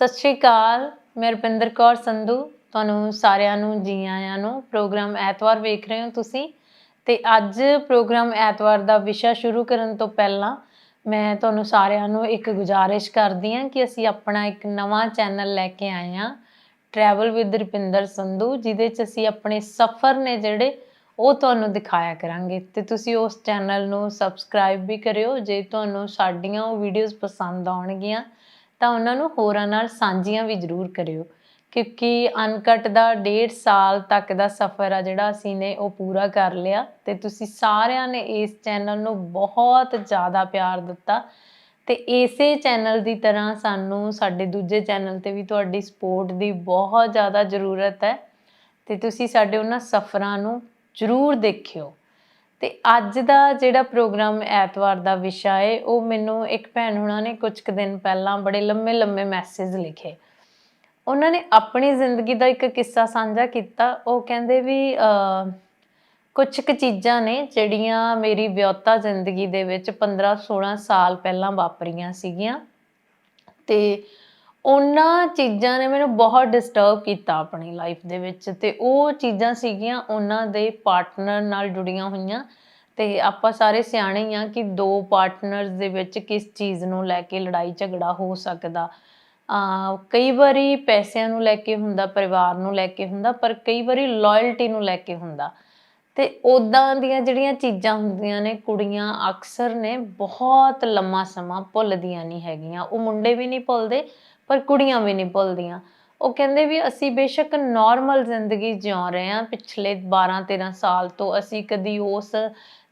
ਸਤਿ ਸ਼੍ਰੀ ਅਕਾਲ, ਮੈਂ ਰੁਪਿੰਦਰ ਕੌਰ ਸੰਧੂ, ਤੁਹਾਨੂੰ ਸਾਰਿਆਂ ਨੂੰ ਜੀ ਆਇਆਂ ਨੂੰ ਪ੍ਰੋਗਰਾਮ ਐਤਵਾਰ ਵੇਖ ਰਹੇ ਹੋ ਤੁਸੀਂ। ਤੇ ਅੱਜ ਪ੍ਰੋਗਰਾਮ ਐਤਵਾਰ ਦਾ ਵਿਸ਼ਾ ਸ਼ੁਰੂ ਕਰਨ ਤੋਂ ਪਹਿਲਾਂ ਮੈਂ ਤੁਹਾਨੂੰ ਸਾਰਿਆਂ ਨੂੰ ਇੱਕ ਗੁਜ਼ਾਰਿਸ਼ ਕਰਦੀ ਹਾਂ ਕਿ ਅਸੀਂ ਆਪਣਾ ਇੱਕ ਨਵਾਂ ਚੈਨਲ ਲੈ ਕੇ ਆਏ ਹਾਂ ਟਰੈਵਲ ਵਿਦ ਰੁਪਿੰਦਰ ਸੰਧੂ, ਜਿਹਦੇ 'ਚ ਅਸੀਂ ਆਪਣੇ ਸਫ਼ਰ ਨੇ ਜਿਹੜੇ ਉਹ ਤੁਹਾਨੂੰ ਦਿਖਾਇਆ ਕਰਾਂਗੇ। ਤੇ ਤੁਸੀਂ ਉਸ ਚੈਨਲ ਨੂੰ ਸਬਸਕ੍ਰਾਈਬ ਵੀ ਕਰਿਓ, ਜੇ ਤੁਹਾਨੂੰ ਸਾਡੀਆਂ ਉਹ ਵੀਡੀਓਜ਼ ਪਸੰਦ ਆਉਣਗੀਆਂ ਤਾਂ ਉਹਨਾਂ ਨੂੰ ਹੋਰਾਂ ਨਾਲ ਸਾਂਝੀਆਂ ਵੀ ਜ਼ਰੂਰ ਕਰਿਓ। ਕਿਉਂਕਿ ਅਨਕਟ ਦਾ ਡੇਢ ਸਾਲ ਤੱਕ ਦਾ ਸਫ਼ਰ ਆ ਜਿਹੜਾ ਅਸੀਂ ਨੇ ਉਹ ਪੂਰਾ ਕਰ ਲਿਆ ਤੇ ਤੁਸੀਂ ਸਾਰਿਆਂ ਨੇ ਇਸ ਚੈਨਲ ਨੂੰ ਬਹੁਤ ਜ਼ਿਆਦਾ ਪਿਆਰ ਦਿੱਤਾ। ਤੇ ਇਸੇ ਚੈਨਲ ਦੀ ਤਰ੍ਹਾਂ ਸਾਨੂੰ ਸਾਡੇ ਦੂਜੇ ਚੈਨਲ ਤੇ ਵੀ ਤੁਹਾਡੀ ਸਪੋਰਟ ਦੀ ਬਹੁਤ ਜ਼ਿਆਦਾ ਜ਼ਰੂਰਤ ਹੈ ਤੇ ਤੁਸੀਂ ਸਾਡੇ ਉਹਨਾਂ ਸਫ਼ਰਾਂ ਨੂੰ ਜ਼ਰੂਰ ਦੇਖਿਓ। ਤੇ ਅੱਜ ਦਾ ਜਿਹੜਾ ਪ੍ਰੋਗਰਾਮ ਐਤਵਾਰ ਦਾ ਵਿਸ਼ਾ ਹੈ ਉਹ ਮੈਨੂੰ ਇੱਕ ਭੈਣ ਹੁਣਾਂ ਨੇ ਕੁਝ ਕੁ ਦਿਨ ਪਹਿਲਾਂ ਬੜੇ ਲੰਮੇ ਲੰਮੇ ਮੈਸੇਜ ਲਿਖੇ। ਉਹਨਾਂ ਨੇ ਆਪਣੀ ਜ਼ਿੰਦਗੀ ਦਾ ਇੱਕ ਕਿੱਸਾ ਸਾਂਝਾ ਕੀਤਾ। ਉਹ ਕਹਿੰਦੇ ਵੀ ਅ, ਕੁਝ ਕੁ ਚੀਜ਼ਾਂ ਨੇ ਜਿਹੜੀਆਂ ਮੇਰੀ ਵਿਆਹੁਤਾ ਜ਼ਿੰਦਗੀ ਦੇ ਵਿੱਚ 15 16 ਸਾਲ ਪਹਿਲਾਂ ਵਾਪਰੀਆਂ ਸੀਗੀਆਂ। ਤੇ ਉਹਨਾਂ ਚੀਜ਼ਾਂ ਨੇ ਮੈਨੂੰ ਬਹੁਤ ਡਿਸਟਰਬ ਕੀਤਾ ਆਪਣੀ ਲਾਈਫ ਦੇ ਵਿੱਚ ਤੇ ਉਹ ਚੀਜ਼ਾਂ ਸੀਗੀਆਂ ਉਹਨਾਂ ਦੇ ਪਾਰਟਨਰ ਨਾਲ ਜੁੜੀਆਂ ਹੋਈਆਂ ਤੇ ਆਪਾਂ ਸਾਰੇ ਸਿਆਣੇ ਹੀ ਆ ਕਿ ਦੋ ਪਾਰਟਨਰਸ ਦੇ ਵਿੱਚ ਕਿਸ ਚੀਜ਼ ਨੂੰ ਲੈ ਕੇ ਲੜਾਈ ਝਗੜਾ ਹੋ ਸਕਦਾ। ਆ, ਕਈ ਵਾਰੀ ਪੈਸਿਆਂ ਨੂੰ ਲੈ ਕੇ ਹੁੰਦਾ, ਪਰਿਵਾਰ ਨੂੰ ਲੈ ਕੇ ਹੁੰਦਾ, ਪਰ ਕਈ ਵਾਰੀ ਲਾਇਲਟੀ ਨੂੰ ਲੈ ਕੇ ਹੁੰਦਾ। ਤੇ ਉਦਾਂ ਦੀਆਂ ਜਿਹੜੀਆਂ ਚੀਜ਼ਾਂ ਹੁੰਦੀਆਂ ਨੇ, ਕੁੜੀਆਂ ਅਕਸਰ ਨੇ ਬਹੁਤ ਲੰਮਾ ਸਮਾਂ ਭੁੱਲਦੀਆਂ ਨਹੀਂ ਹੈਗੀਆਂ। ਉਹ ਮੁੰਡੇ ਵੀ ਨਹੀਂ ਭੁੱਲਦੇ ਪਰ ਕੁੜੀਆਂ ਵੀ ਨਹੀਂ ਭੁੱਲਦੀਆਂ। ਉਹ ਕਹਿੰਦੇ ਵੀ ਅਸੀਂ ਬੇਸ਼ੱਕ ਨਾਰਮਲ ਜ਼ਿੰਦਗੀ ਜਿਉ ਰਹੇ ਹਾਂ। ਪਿਛਲੇ 12 13 ਸਾਲ ਤੋਂ ਅਸੀਂ ਕਦੀ ਉਸ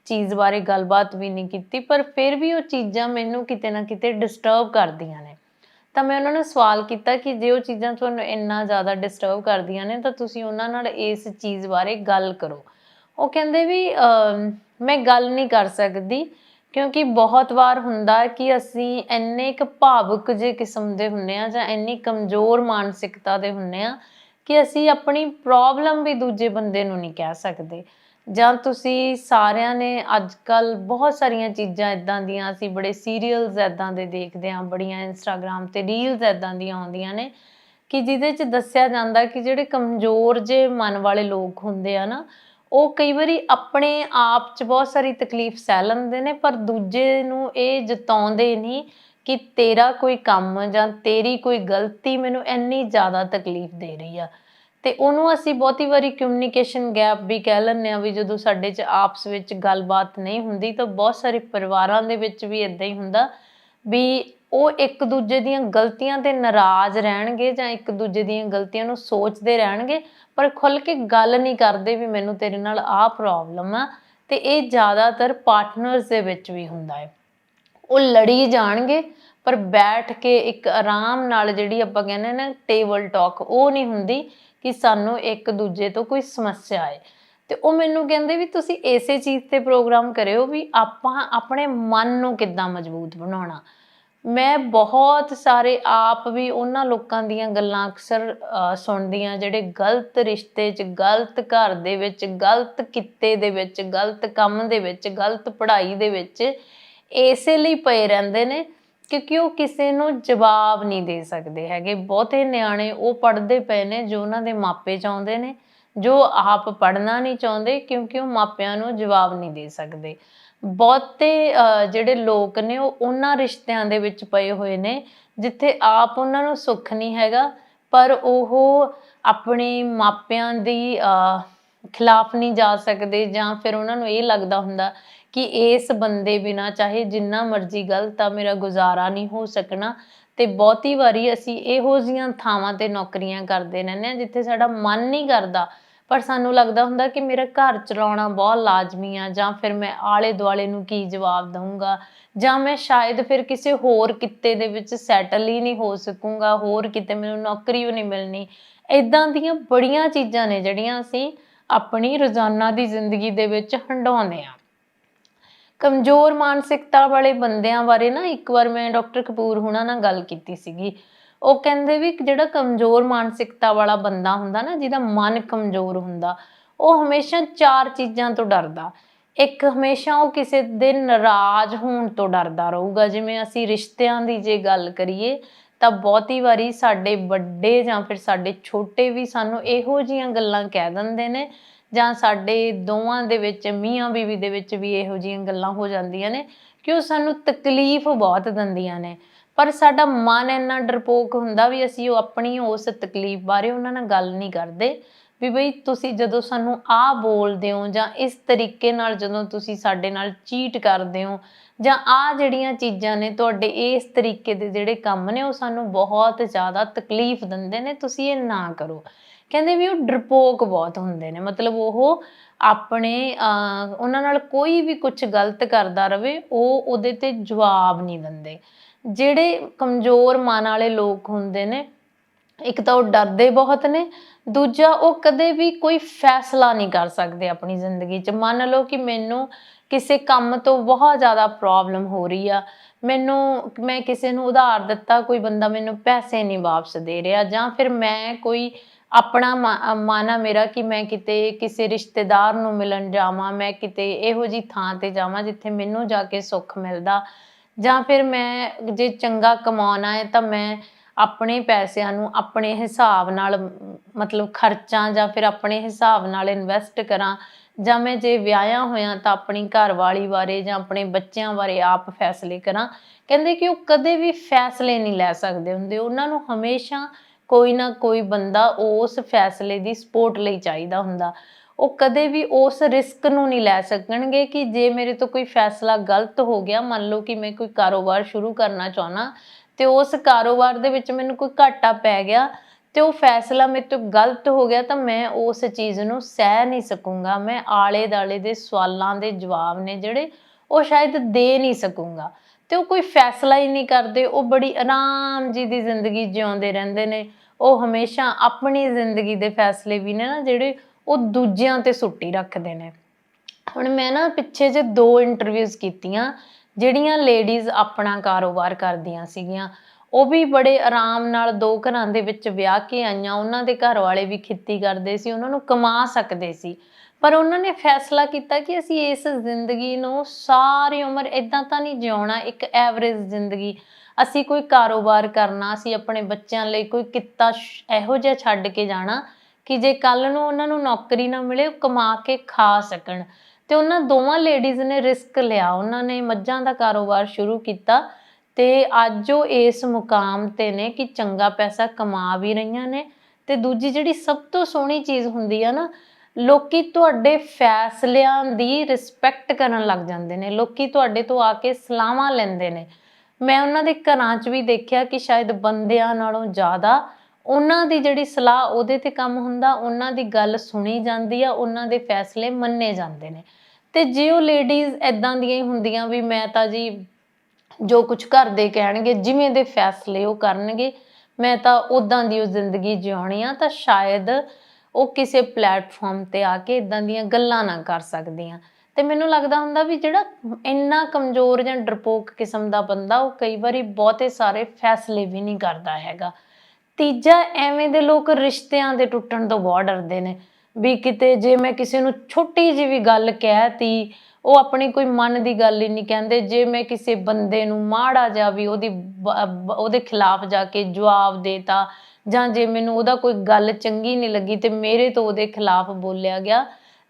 ਚੀਜ਼ ਬਾਰੇ ਗੱਲਬਾਤ ਵੀ ਨਹੀਂ ਕੀਤੀ, ਪਰ ਫਿਰ ਵੀ ਉਹ ਚੀਜ਼ਾਂ ਮੈਨੂੰ ਕਿਤੇ ਨਾ ਕਿਤੇ ਡਿਸਟਰਬ ਕਰਦੀਆਂ ਨੇ। ਤਾਂ ਮੈਂ ਉਹਨਾਂ ਨੂੰ ਸਵਾਲ ਕੀਤਾ ਕਿ ਜੇ ਉਹ ਚੀਜ਼ਾਂ ਤੁਹਾਨੂੰ ਇੰਨਾ ਜ਼ਿਆਦਾ ਡਿਸਟਰਬ ਕਰਦੀਆਂ ਨੇ, ਤਾਂ ਤੁਸੀਂ ਉਹਨਾਂ ਨਾਲ ਇਸ ਚੀਜ਼ ਬਾਰੇ ਗੱਲ ਕਰੋ। ਉਹ ਕਹਿੰਦੇ ਵੀ ਮੈਂ ਗੱਲ ਨਹੀਂ ਕਰ ਸਕਦੀ। ਕਿਉਂਕਿ ਬਹੁਤ ਵਾਰ ਹੁੰਦਾ ਕਿ ਅਸੀਂ ਇੰਨੇ ਕੁ ਭਾਵੁਕ ਜੇ ਕਿਸਮ ਦੇ ਹੁੰਨੇ ਆ ਜਾਂ ਇੰਨੀ ਕਮਜ਼ੋਰ ਮਾਨਸਿਕਤਾ ਦੇ ਹੁੰਨੇ ਆ ਕਿ ਅਸੀਂ ਆਪਣੀ ਪ੍ਰੋਬਲਮ ਵੀ ਦੂਜੇ ਬੰਦੇ ਨੂੰ ਨਹੀਂ ਕਹਿ ਸਕਦੇ। ਜਾਂ ਤੁਸੀਂ ਸਾਰਿਆਂ ਨੇ ਅੱਜ ਕੱਲ ਬਹੁਤ ਸਾਰੀਆਂ ਚੀਜ਼ਾਂ ਇਦਾਂ ਦੀਆਂ, ਅਸੀਂ ਬੜੇ ਸੀਰੀਅਲਸ ਇਦਾਂ ਦੇ ਦੇਖਦੇ ਹਾਂ, ਬੜੀਆਂ ਇੰਸਟਾਗ੍ਰam ਤੇ ਰੀਲਸ ਇਦਾਂ ਦੀਆਂ ਆਉਂਦੀਆਂ ਨੇ ਕਿ ਜਿਹਦੇ 'ਚ ਦੱਸਿਆ ਜਾਂਦਾ ਕਿ ਜਿਹੜੇ ਕਮਜ਼ੋਰ ਜੇ ਮਨ ਵਾਲੇ ਲੋਕ ਹੁੰਦੇ ਆ ਨਾ ਉਹ ਕਈ ਵਾਰੀ ਆਪਣੇ ਆਪ 'ਚ ਬਹੁਤ ਸਾਰੀ ਤਕਲੀਫ ਸਹਿ ਲੈਂਦੇ ਨੇ, ਪਰ ਦੂਜੇ ਨੂੰ ਇਹ ਜਤਾਉਂਦੇ ਨਹੀਂ ਕਿ ਤੇਰਾ ਕੋਈ ਕੰਮ ਜਾਂ ਤੇਰੀ ਕੋਈ ਗਲਤੀ ਮੈਨੂੰ ਇੰਨੀ ਜ਼ਿਆਦਾ ਤਕਲੀਫ ਦੇ ਰਹੀ ਆ। ਤੇ ਉਹਨੂੰ ਅਸੀਂ ਬਹੁਤੀ ਵਾਰੀ ਕਮਿਊਨੀਕੇਸ਼ਨ ਗੈਪ ਵੀ ਕਹਿ ਲੈਂਦੇ ਆ ਵੀ ਜਦੋਂ ਸਾਡੇ 'ਚ ਆਪਸ ਵਿੱਚ ਗੱਲਬਾਤ ਨਹੀਂ ਹੁੰਦੀ ਤਾਂ ਬਹੁਤ ਸਾਰੇ ਪਰਿਵਾਰਾਂ ਦੇ ਵਿੱਚ ਵੀ ਇਦਾਂ ਹੀ ਹੁੰਦਾ ਵੀ ਉਹ ਇੱਕ ਦੂਜੇ ਦੀਆਂ ਗਲਤੀਆਂ ਤੇ ਨਾਰਾਜ਼ ਰਹਿਣਗੇ ਜਾਂ ਇੱਕ ਦੂਜੇ ਦੀਆਂ ਗਲਤੀਆਂ ਨੂੰ ਸੋਚਦੇ ਰਹਿਣਗੇ, ਪਰ ਖੁੱਲ ਕੇ ਗੱਲ ਨਹੀਂ ਕਰਦੇ ਵੀ ਮੈਨੂੰ ਤੇਰੇ ਨਾਲ ਆਹ ਪ੍ਰੋਬਲਮ ਆ, ਤੇ ਇਹ ਜ਼ਿਆਦਾਤਰ ਪਾਰਟਨਰਸ ਦੇ ਵਿੱਚ ਵੀ ਹੁੰਦਾ ਹੈ। ਉਹ ਲੜੀ ਜਾਣਗੇ, ਪਰ ਬੈਠ ਕੇ ਇੱਕ ਆਰਾਮ ਨਾਲ ਜਿਹੜੀ ਆਪਾਂ ਕਹਿੰਦੇ ਨਾ ਟੇਬਲ ਟਾਕ ਉਹ ਨਹੀਂ ਹੁੰਦੀ ਕਿ ਸਾਨੂੰ ਇੱਕ ਦੂਜੇ ਤੋਂ ਕੋਈ ਸਮੱਸਿਆ ਹੈ ਤੇ ਉਹ ਮੈਨੂੰ ਕਹਿੰਦੇ ਵੀ ਤੁਸੀਂ ਇਸੇ ਚੀਜ਼ ਤੇ ਪ੍ਰੋਗਰਾਮ ਕਰਿਓ ਵੀ ਆਪਾਂ ਆਪਣੇ ਮਨ ਨੂੰ ਕਿੱਦਾਂ ਮਜ਼ਬੂਤ ਬਣਾਉਣਾ। ਮੈਂ ਬਹੁਤ ਸਾਰੇ ਆਪ ਵੀ ਉਹਨਾਂ ਲੋਕਾਂ ਦੀਆਂ ਗੱਲਾਂ ਅਕਸਰ ਸੁਣਦੀ ਹਾਂ, ਜਿਹੜੇ ਗਲਤ ਰਿਸ਼ਤੇ 'ਚ, ਗਲਤ ਘਰ ਦੇ ਵਿੱਚ, ਗਲਤ ਕਿੱਤੇ ਦੇ ਵਿੱਚ, ਗਲਤ ਕੰਮ ਦੇ ਵਿੱਚ, ਗਲਤ ਪੜ੍ਹਾਈ ਦੇ ਵਿੱਚ ਇਸੇ ਲਈ ਪਏ ਰਹਿੰਦੇ ਨੇ ਕਿਉਂਕਿ ਉਹ ਕਿਸੇ ਨੂੰ ਜਵਾਬ ਨਹੀਂ ਦੇ ਸਕਦੇ ਹੈਗੇ। ਬਹੁਤੇ ਨਿਆਣੇ ਉਹ ਪੜ੍ਹਦੇ ਪਏ ਨੇ ਜੋ ਉਹਨਾਂ ਦੇ ਮਾਪੇ ਚਾਹੁੰਦੇ ਨੇ, ਜੋ ਆਪ ਪੜ੍ਹਨਾ ਨਹੀਂ ਚਾਹੁੰਦੇ ਕਿਉਂਕਿ ਉਹ ਮਾਪਿਆਂ ਨੂੰ ਜਵਾਬ ਨਹੀਂ ਦੇ ਸਕਦੇ। ਬਹੁਤੇ ਜਿਹੜੇ ਲੋਕ ਨੇ ਉਹ ਉਹਨਾਂ ਰਿਸ਼ਤਿਆਂ ਦੇ ਵਿੱਚ ਪਏ ਹੋਏ ਨੇ ਜਿੱਥੇ ਆਪ ਉਹਨਾਂ ਨੂੰ ਸੁੱਖ ਨਹੀਂ ਹੈਗਾ ਪਰ ਉਹ ਆਪਣੇ ਮਾਪਿਆਂ ਦੀ ਅ, ਖਿਲਾਫ ਨਹੀਂ ਜਾ ਸਕਦੇ ਜਾਂ ਫਿਰ ਉਹਨਾਂ ਨੂੰ ਇਹ ਲੱਗਦਾ ਹੁੰਦਾ ਕਿ ਇਸ ਬੰਦੇ ਬਿਨਾ ਚਾਹੇ ਜਿੰਨਾ ਮਰਜ਼ੀ ਗਲਤ ਆ ਮੇਰਾ ਗੁਜ਼ਾਰਾ ਨਹੀਂ ਹੋ ਸਕਣਾ। ਤੇ ਬਹੁਤੀ ਵਾਰੀ ਅਸੀਂ ਇਹੋ ਜੀਆਂ ਥਾਵਾਂ ਤੇ ਨੌਕਰੀਆਂ ਕਰਦੇ ਰਹਿੰਦੇ ਹਾਂ ਜਿੱਥੇ ਸਾਡਾ ਮਨ ਨਹੀਂ ਕਰਦਾ ਪਰ ਸਾਨੂੰ ਲੱਗਦਾ ਹੁੰਦਾ ਕਿ ਮੇਰਾ ਘਰ ਚਲਾਉਣਾ ਬਹੁਤ ਲਾਜ਼ਮੀ ਆ, ਜਾਂ ਫਿਰ ਮੈਂ ਆਲੇ ਦੁਆਲੇ ਨੂੰ ਕੀ ਜਵਾਬ ਦਊਂਗਾ? ਜਾਂ ਮੈਂ ਸ਼ਾਇਦ ਫਿਰ ਕਿਸੇ ਹੋਰ ਕਿੱਤੇ ਦੇ ਵਿੱਚ ਸੈਟਲ ਹੀ ਨਹੀਂ ਹੋ ਸਕੂੰਗਾ, ਹੋਰ ਕਿਤੇ ਮੈਨੂੰ ਨੌਕਰੀ ਵੀ ਨਹੀਂ ਮਿਲਣੀ। ਇਦਾਂ ਦੀਆਂ ਬੜੀਆਂ ਚੀਜ਼ਾਂ ਨੇ ਜਿਹੜੀਆਂ ਅਸੀਂ ਆਪਣੀ ਰੋਜ਼ਾਨਾ ਦੀ ਜ਼ਿੰਦਗੀ ਦੇ ਵਿੱਚ ਹੰਡਾਉਂਦੇ ਆ ਕਮਜ਼ੋਰ ਮਾਨਸਿਕਤਾ ਵਾਲੇ ਬੰਦਿਆਂ ਬਾਰੇ ਨਾ ਇੱਕ ਵਾਰ ਮੈਂ ਡਾਕਟਰ ਕਪੂਰ ਹੁਣਾਂ ਨਾਲ ਗੱਲ ਕੀਤੀ ਸੀਗੀ। ਉਹ ਕਹਿੰਦੇ ਵੀ ਜਿਹੜਾ ਕਮਜ਼ੋਰ ਮਾਨਸਿਕਤਾ ਵਾਲਾ ਬੰਦਾ ਹੁੰਦਾ ਨਾ, ਜਿਹਦਾ ਮਨ ਕਮਜ਼ੋਰ ਹੁੰਦਾ, ਉਹ ਹਮੇਸ਼ਾ ਚਾਰ ਚੀਜ਼ਾਂ ਤੋਂ ਡਰਦਾ। ਇੱਕ ਹਮੇਸ਼ਾ ਉਹ ਕਿਸੇ ਦੇ ਨਾਰਾਜ਼ ਹੋਣ ਤੋਂ ਡਰਦਾ ਰਹੂਗਾ। ਜਿਵੇਂ ਅਸੀਂ ਰਿਸ਼ਤਿਆਂ ਦੀ ਜੇ ਗੱਲ ਕਰੀਏ, ਤਾਂ ਬਹੁਤੀ ਵਾਰੀ ਸਾਡੇ ਵੱਡੇ ਜਾਂ ਫਿਰ ਸਾਡੇ ਛੋਟੇ ਵੀ ਸਾਨੂੰ ਇਹੋ ਜੀਆਂ ਗੱਲਾਂ ਕਹਿ ਦਿੰਦੇ ਨੇ, ਜਾਂ ਸਾਡੇ ਦੋਵਾਂ ਦੇ ਵਿੱਚ, ਮੀਆਂ ਬੀਵੀ ਦੇ ਵਿੱਚ ਵੀ ਇਹੋ ਜੀਆਂ ਗੱਲਾਂ ਹੋ ਜਾਂਦੀਆਂ ਨੇ ਕਿ ਉਹ ਸਾਨੂੰ ਤਕਲੀਫ ਬਹੁਤ ਦਿੰਦੀਆਂ ਨੇ। ਪਰ ਸਾਡਾ ਮਨ ਇੰਨਾ ਡਰਪੋਕ ਹੁੰਦਾ ਵੀ ਅਸੀਂ ਉਹ ਆਪਣੀ ਉਸ ਤਕਲੀਫ ਬਾਰੇ ਉਹਨਾਂ ਨਾਲ ਗੱਲ ਨਹੀਂ ਕਰਦੇ ਵੀ ਬਈ ਤੁਸੀਂ ਜਦੋਂ ਸਾਨੂੰ ਆ ਬੋਲਦੇ ਹੋ ਜਾਂ ਇਸ ਤਰੀਕੇ ਨਾਲ ਜਦੋਂ ਤੁਸੀਂ ਸਾਡੇ ਨਾਲ ਚੀਟ ਕਰਦੇ ਹੋ ਜਾਂ ਆ ਜਿਹੜੀਆਂ ਚੀਜ਼ਾਂ ਨੇ ਤੁਹਾਡੇ ਇਸ ਤਰੀਕੇ ਦੇ ਜਿਹੜੇ ਕੰਮ ਨੇ ਉਹ ਸਾਨੂੰ ਬਹੁਤ ਜ਼ਿਆਦਾ ਤਕਲੀਫ ਦਿੰਦੇ ਨੇ ਤੁਸੀਂ ਇਹ ਨਾ ਕਰੋ। ਕਹਿੰਦੇ ਵੀ ਉਹ ਡਰਪੋਕ ਬਹੁਤ ਹੁੰਦੇ ਨੇ ਮਤਲਬ ਉਹ ਆਪਣੇ ਅਹ, ਉਹਨਾਂ ਨਾਲ ਕੋਈ ਵੀ ਕੁਝ ਗਲਤ ਕਰਦਾ ਰਵੇ ਉਹ ਉਹਦੇ ਤੇ ਜਵਾਬ ਨਹੀਂ ਦਿੰਦੇ। ਜਿਹੜੇ ਕਮਜ਼ੋਰ ਮਨ ਵਾਲੇ ਲੋਕ ਹੁੰਦੇ ਨੇ, ਇੱਕ ਤਾਂ ਉਹ ਡਰਦੇ ਬਹੁਤ ਨੇ, ਦੂਜਾ ਉਹ ਕਦੇ ਵੀ ਕੋਈ ਫੈਸਲਾ ਨਹੀਂ ਕਰ ਸਕਦੇ ਆਪਣੀ ਜ਼ਿੰਦਗੀ 'ਚ। ਮੰਨ ਲਓ ਕਿ ਮੈਨੂੰ ਕਿਸੇ ਕੰਮ ਤੋਂ ਬਹੁਤ ਜ਼ਿਆਦਾ ਪ੍ਰੋਬਲਮ ਹੋ ਰਹੀ ਆ, ਮੈਨੂੰ, ਮੈਂ ਕਿਸੇ ਨੂੰ ਉਧਾਰ ਦਿੱਤਾ, ਕੋਈ ਬੰਦਾ ਮੈਨੂੰ ਪੈਸੇ ਨਹੀਂ ਵਾਪਸ ਦੇ ਰਿਹਾ, ਜਾਂ ਫਿਰ ਮੈਂ ਕੋਈ ਆਪਣਾ ਮਾ- ਆ ਮੇਰਾ ਕਿ ਮੈਂ ਕਿਤੇ ਕਿਸੇ ਰਿਸ਼ਤੇਦਾਰ ਨੂੰ ਮਿਲਣ ਜਾਵਾਂ, ਮੈਂ ਕਿਤੇ ਇਹੋ ਜੀ ਥਾਂ ਤੇ ਜਾਵਾਂ ਜਿੱਥੇ ਮੈਨੂੰ ਜਾ ਕੇ ਸੁੱਖ ਮਿਲਦਾ। ਜਾਂ ਫਿਰ ਮੈਂ ਜੇ ਚੰਗਾ ਕਮਾਉਣਾ ਹੈ ਤਾਂ ਮੈਂ ਆਪਣੇ ਪੈਸਿਆਂ ਨੂੰ ਆਪਣੇ ਹਿਸਾਬ ਨਾਲ, ਮਤਲਬ ਖਰਚਾਂ ਜਾਂ ਫਿਰ ਆਪਣੇ ਹਿਸਾਬ ਨਾਲ ਇਨਵੈਸਟ ਕਰਾਂ ਜਾਂ ਮੈਂ ਜੇ ਵਿਆਹਿਆ ਹੋਇਆ ਤਾਂ ਆਪਣੀ ਘਰਵਾਲੀ ਬਾਰੇ ਜਾਂ ਆਪਣੇ ਬੱਚਿਆਂ ਬਾਰੇ ਆਪ ਫੈਸਲੇ ਕਰਾਂ। ਕਹਿੰਦੇ ਕਿ ਉਹ ਕਦੇ ਵੀ ਫੈਸਲੇ ਨਹੀਂ ਲੈ ਸਕਦੇ ਹੁੰਦੇ। ਉਹਨਾਂ ਨੂੰ ਹਮੇਸ਼ਾ ਕੋਈ ਨਾ ਕੋਈ ਬੰਦਾ ਉਸ ਫੈਸਲੇ ਦੀ ਸਪੋਰਟ ਲਈ ਚਾਹੀਦਾ ਹੁੰਦਾ। ਉਹ ਕਦੇ ਵੀ ਉਸ ਰਿਸਕ ਨੂੰ ਨਹੀਂ ਲੈ ਸਕਣਗੇ ਕਿ ਜੇ ਮੇਰੇ ਤੋਂ ਕੋਈ ਫੈਸਲਾ ਗਲਤ ਹੋ ਗਿਆ, ਮੰਨ ਲਓ ਕਿ ਮੈਂ ਕੋਈ ਕਾਰੋਬਾਰ ਸ਼ੁਰੂ ਕਰਨਾ ਚਾਹਣਾ ਤੇ ਉਸ ਕਾਰੋਬਾਰ ਦੇ ਵਿੱਚ ਮੈਨੂੰ ਕੋਈ ਘਾਟਾ ਪੈ ਗਿਆ ਤੇ ਉਹ ਫੈਸਲਾ ਮੇਰੇ ਤੋਂ ਗਲਤ ਹੋ ਗਿਆ, ਤਾਂ ਮੈਂ ਉਸ ਚੀਜ਼ ਨੂੰ ਸਹਿ ਨਹੀਂ ਸਕੂੰਗਾ। ਮੈਂ ਆਲੇ ਦਾਲੇ ਦੇ ਸਵਾਲਾਂ ਦੇ ਜਵਾਬ ਨੇ ਜਿਹੜੇ ਉਹ ਸ਼ਾਇਦ ਦੇ ਨਹੀਂ ਸਕੂੰਗਾ। ਤੇ ਉਹ ਕੋਈ ਫੈਸਲਾ ਹੀ ਨਹੀਂ ਕਰਦੇ, ਉਹ ਬੜੀ ਆਰਾਮ ਜੀ ਦੀ ਜ਼ਿੰਦਗੀ ਜਿਉਂਦੇ ਰਹਿੰਦੇ ਨੇ। ਉਹ ਹਮੇਸ਼ਾ ਆਪਣੀ ਜ਼ਿੰਦਗੀ ਦੇ ਫੈਸਲੇ ਵੀ ਨੇ ਨਾ ਜਿਹੜੇ ਉਹ ਦੂਜਿਆਂ ਤੇ ਸੁੱਟੀ ਰੱਖਦੇ ਨੇ। ਹੁਣ ਮੈਂ ਨਾ ਪਿੱਛੇ ਜੇ ਦੋ ਇੰਟਰਵਿਊਜ਼ ਕੀਤੀਆਂ, ਜਿਹੜੀਆਂ ਲੇਡੀਜ਼ ਆਪਣਾ ਕਾਰੋਬਾਰ ਕਰਦੀਆਂ ਸੀਗੀਆਂ, ਉਹ ਵੀ ਬੜੇ ਆਰਾਮ ਨਾਲ ਦੋ ਘਰਾਂ ਦੇ ਵਿੱਚ ਵਿਆਹ ਕੇ ਆਈਆਂ। ਉਹਨਾਂ ਦੇ ਘਰ ਵਾਲੇ ਵੀ ਖੇਤੀ ਕਰਦੇ ਸੀ, ਉਹਨਾਂ ਨੂੰ ਕਮਾ ਸਕਦੇ ਸੀ। ਪਰ ਉਹਨਾਂ ਨੇ ਫੈਸਲਾ ਕੀਤਾ ਕਿ ਅਸੀਂ ਇਸ ਜ਼ਿੰਦਗੀ ਨੂੰ ਸਾਰੀ ਉਮਰ ਇਦਾਂ ਤਾਂ ਨਹੀਂ ਜਿਉਣਾ, ਇੱਕ ਐਵਰੇਜ ਜ਼ਿੰਦਗੀ। ਅਸੀਂ ਕੋਈ ਕਾਰੋਬਾਰ ਕਰਨਾ, ਅਸੀਂ ਆਪਣੇ ਬੱਚਿਆਂ ਲਈ ਕੋਈ ਕਿੱਤਾ ਇਹੋ ਜਿਹਾ ਛੱਡ ਕੇ ਜਾਣਾ ਕਿ ਜੇ ਕੱਲ ਨੂੰ ਉਹਨਾਂ ਨੂੰ ਨੌਕਰੀ ਨਾ ਮਿਲੇ, ਉਹ ਕਮਾ ਕੇ ਖਾ ਸਕਣ। ਤੇ ਉਹਨਾਂ ਦੋਵਾਂ ਲੇਡੀਜ਼ ਨੇ ਰਿਸਕ ਲਿਆ। ਉਹਨਾਂ ਨੇ ਮੱਝਾਂ ਦਾ ਕਾਰੋਬਾਰ ਸ਼ੁਰੂ ਕੀਤਾ ਤੇ ਅੱਜ ਉਹ ਇਸ ਮੁਕਾਮ ਤੇ ਨੇ ਕਿ ਚੰਗਾ ਪੈਸਾ ਕਮਾ ਵੀ ਰਹੀਆਂ ਨੇ। ਤੇ ਦੂਜੀ ਜਿਹੜੀ ਸਭ ਤੋਂ ਸੋਹਣੀ ਚੀਜ਼ ਹੁੰਦੀ ਆ ਨਾ, ਲੋਕੀ ਤੁਹਾਡੇ ਫੈਸਲਿਆਂ ਦੀ ਰਿਸਪੈਕਟ ਕਰਨ ਲੱਗ ਜਾਂਦੇ ਨੇ। ਲੋਕੀ ਤੁਹਾਡੇ ਤੋਂ ਆ ਕੇ ਸਲਾਹਾਂ ਲੈਂਦੇ ਨੇ। ਮੈਂ ਉਹਨਾਂ ਦੇ ਘਰਾਂ 'ਚ ਵੀ ਦੇਖਿਆ ਕਿ ਸ਼ਾਇਦ ਬੰਦਿਆਂ ਨਾਲੋਂ ਜ਼ਿਆਦਾ ਉਹਨਾਂ ਦੀ ਜਿਹੜੀ ਸਲਾਹ ਉਹਦੇ ਤੇ ਕੰਮ ਹੁੰਦਾ, ਉਹਨਾਂ ਦੀ ਗੱਲ ਸੁਣੀ ਜਾਂਦੀ ਆ, ਉਹਨਾਂ ਦੇ ਫੈਸਲੇ ਮੰਨੇ ਜਾਂਦੇ ਨੇ। ਤੇ ਜੇ ਉਹ ਲੇਡੀਜ਼ ਐਦਾਂ ਦੀਆਂ ਹੀ ਹੁੰਦੀਆਂ ਵੀ ਮੈਂ ਤਾਂ ਜੀ ਜੋ ਕੁਝ ਘਰ ਦੇ ਕਹਿਣਗੇ, ਜਿਵੇਂ ਦੇ ਫੈਸਲੇ ਉਹ ਕਰਨਗੇ, ਮੈਂ ਤਾਂ ਉਦਾਂ ਦੀ ਉਹ ਜ਼ਿੰਦਗੀ ਜਿਉਣੀ ਆ, ਤਾਂ ਸ਼ਾਇਦ ਉਹ ਕਿਸੇ ਪਲੇਟਫਾਰਮ ਤੇ ਆ ਕੇ ਇਦਾਂ ਦੀਆਂ ਗੱਲਾਂ ਨਾ ਕਰ ਸਕਦੀਆਂ। ਤੇ ਮੈਨੂੰ ਲੱਗਦਾ ਹੁੰਦਾ ਵੀ ਜਿਹੜਾ ਇੰਨਾ ਕਮਜ਼ੋਰ ਜਾਂ ਡਰਪੋਕ ਕਿਸਮ ਦਾ ਬੰਦਾ, ਉਹ ਕਈ ਵਾਰੀ ਬਹੁਤੇ ਸਾਰੇ ਫੈਸਲੇ ਵੀ ਨਹੀਂ ਕਰਦਾ ਹੈਗਾ। ਤੀਜਾ, ਐਵੇਂ ਦੇ ਲੋਕ ਰਿਸ਼ਤਿਆਂ ਦੇ ਟੁੱਟਣ ਤੋਂ ਬਹੁਤ ਡਰਦੇ ਨੇ। ਵੀ ਕਿਤੇ ਜੇ ਮੈਂ ਕਿਸੇ ਨੂੰ ਛੋਟੀ ਜਿਹੀ ਵੀ ਗੱਲ ਕਹਿਤੀ ਉਹ ਆਪਣੀ ਕੋਈ ਮਨ ਦੀ ਗੱਲ ਹੀ ਨਹੀਂ ਕਹਿੰਦੇ। ਜੇ ਮੈਂ ਕਿਸੇ ਬੰਦੇ ਨੂੰ ਮਾੜਾ ਜਿਹਾ ਵੀ ਉਹਦੀ ਉਹਦੇ ਖਿਲਾਫ ਜਾ ਕੇ ਜਵਾਬ ਦੇਤਾ, ਜਾਂ ਜੇ ਮੈਨੂੰ ਉਹਦਾ ਕੋਈ ਗੱਲ ਚੰਗੀ ਨਹੀਂ ਲੱਗੀ ਤੇ ਮੇਰੇ ਤੋਂ ਉਹਦੇ ਖਿਲਾਫ ਬੋਲਿਆ ਗਿਆ,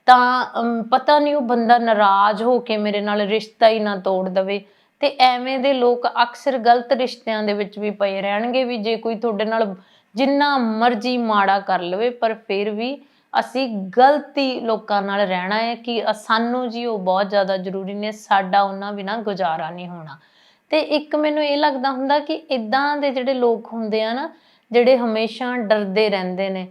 ਤਾਂ ਪਤਾ ਨਹੀਂ ਉਹ ਬੰਦਾ ਨਾਰਾਜ਼ ਹੋ ਕੇ ਮੇਰੇ ਨਾਲ ਰਿਸ਼ਤਾ ਹੀ ਨਾ ਤੋੜ ਦਵੇ। ਤੇ ਐਵੇਂ ਦੇ ਲੋਕ ਅਕਸਰ ਗਲਤ ਰਿਸ਼ਤਿਆਂ ਦੇ ਵਿੱਚ ਵੀ ਪਏ ਰਹਿਣਗੇ ਵੀ ਜੇ ਕੋਈ ਤੁਹਾਡੇ ਨਾਲ ਜਿੰਨਾ ਮਰਜ਼ੀ ਮਾੜਾ ਕਰ ਲਵੇ, ਪਰ ਫਿਰ ਵੀ ਅਸੀਂ ਗਲਤੀ ਲੋਕਾਂ ਨਾਲ ਰਹਿਣਾ ਹੈ ਕਿ ਸਾਨੂੰ ਜੀ ਉਹ ਬਹੁਤ ਜ਼ਿਆਦਾ ਜ਼ਰੂਰੀ ਨੇ, ਸਾਡਾ ਉਹਨਾਂ ਬਿਨਾਂ ਗੁਜ਼ਾਰਾ ਨਹੀਂ ਹੋਣਾ। ਤੇ ਇੱਕ ਮੈਨੂੰ ਇਹ ਲੱਗਦਾ ਹੁੰਦਾ ਕਿ ਇਦਾਂ ਦੇ ਜਿਹੜੇ ਲੋਕ ਹੁੰਦੇ ਆ ਨਾ, ਜਿਹੜੇ ਹਮੇਸ਼ਾ ਡਰਦੇ ਰਹਿੰਦੇ ਨੇ,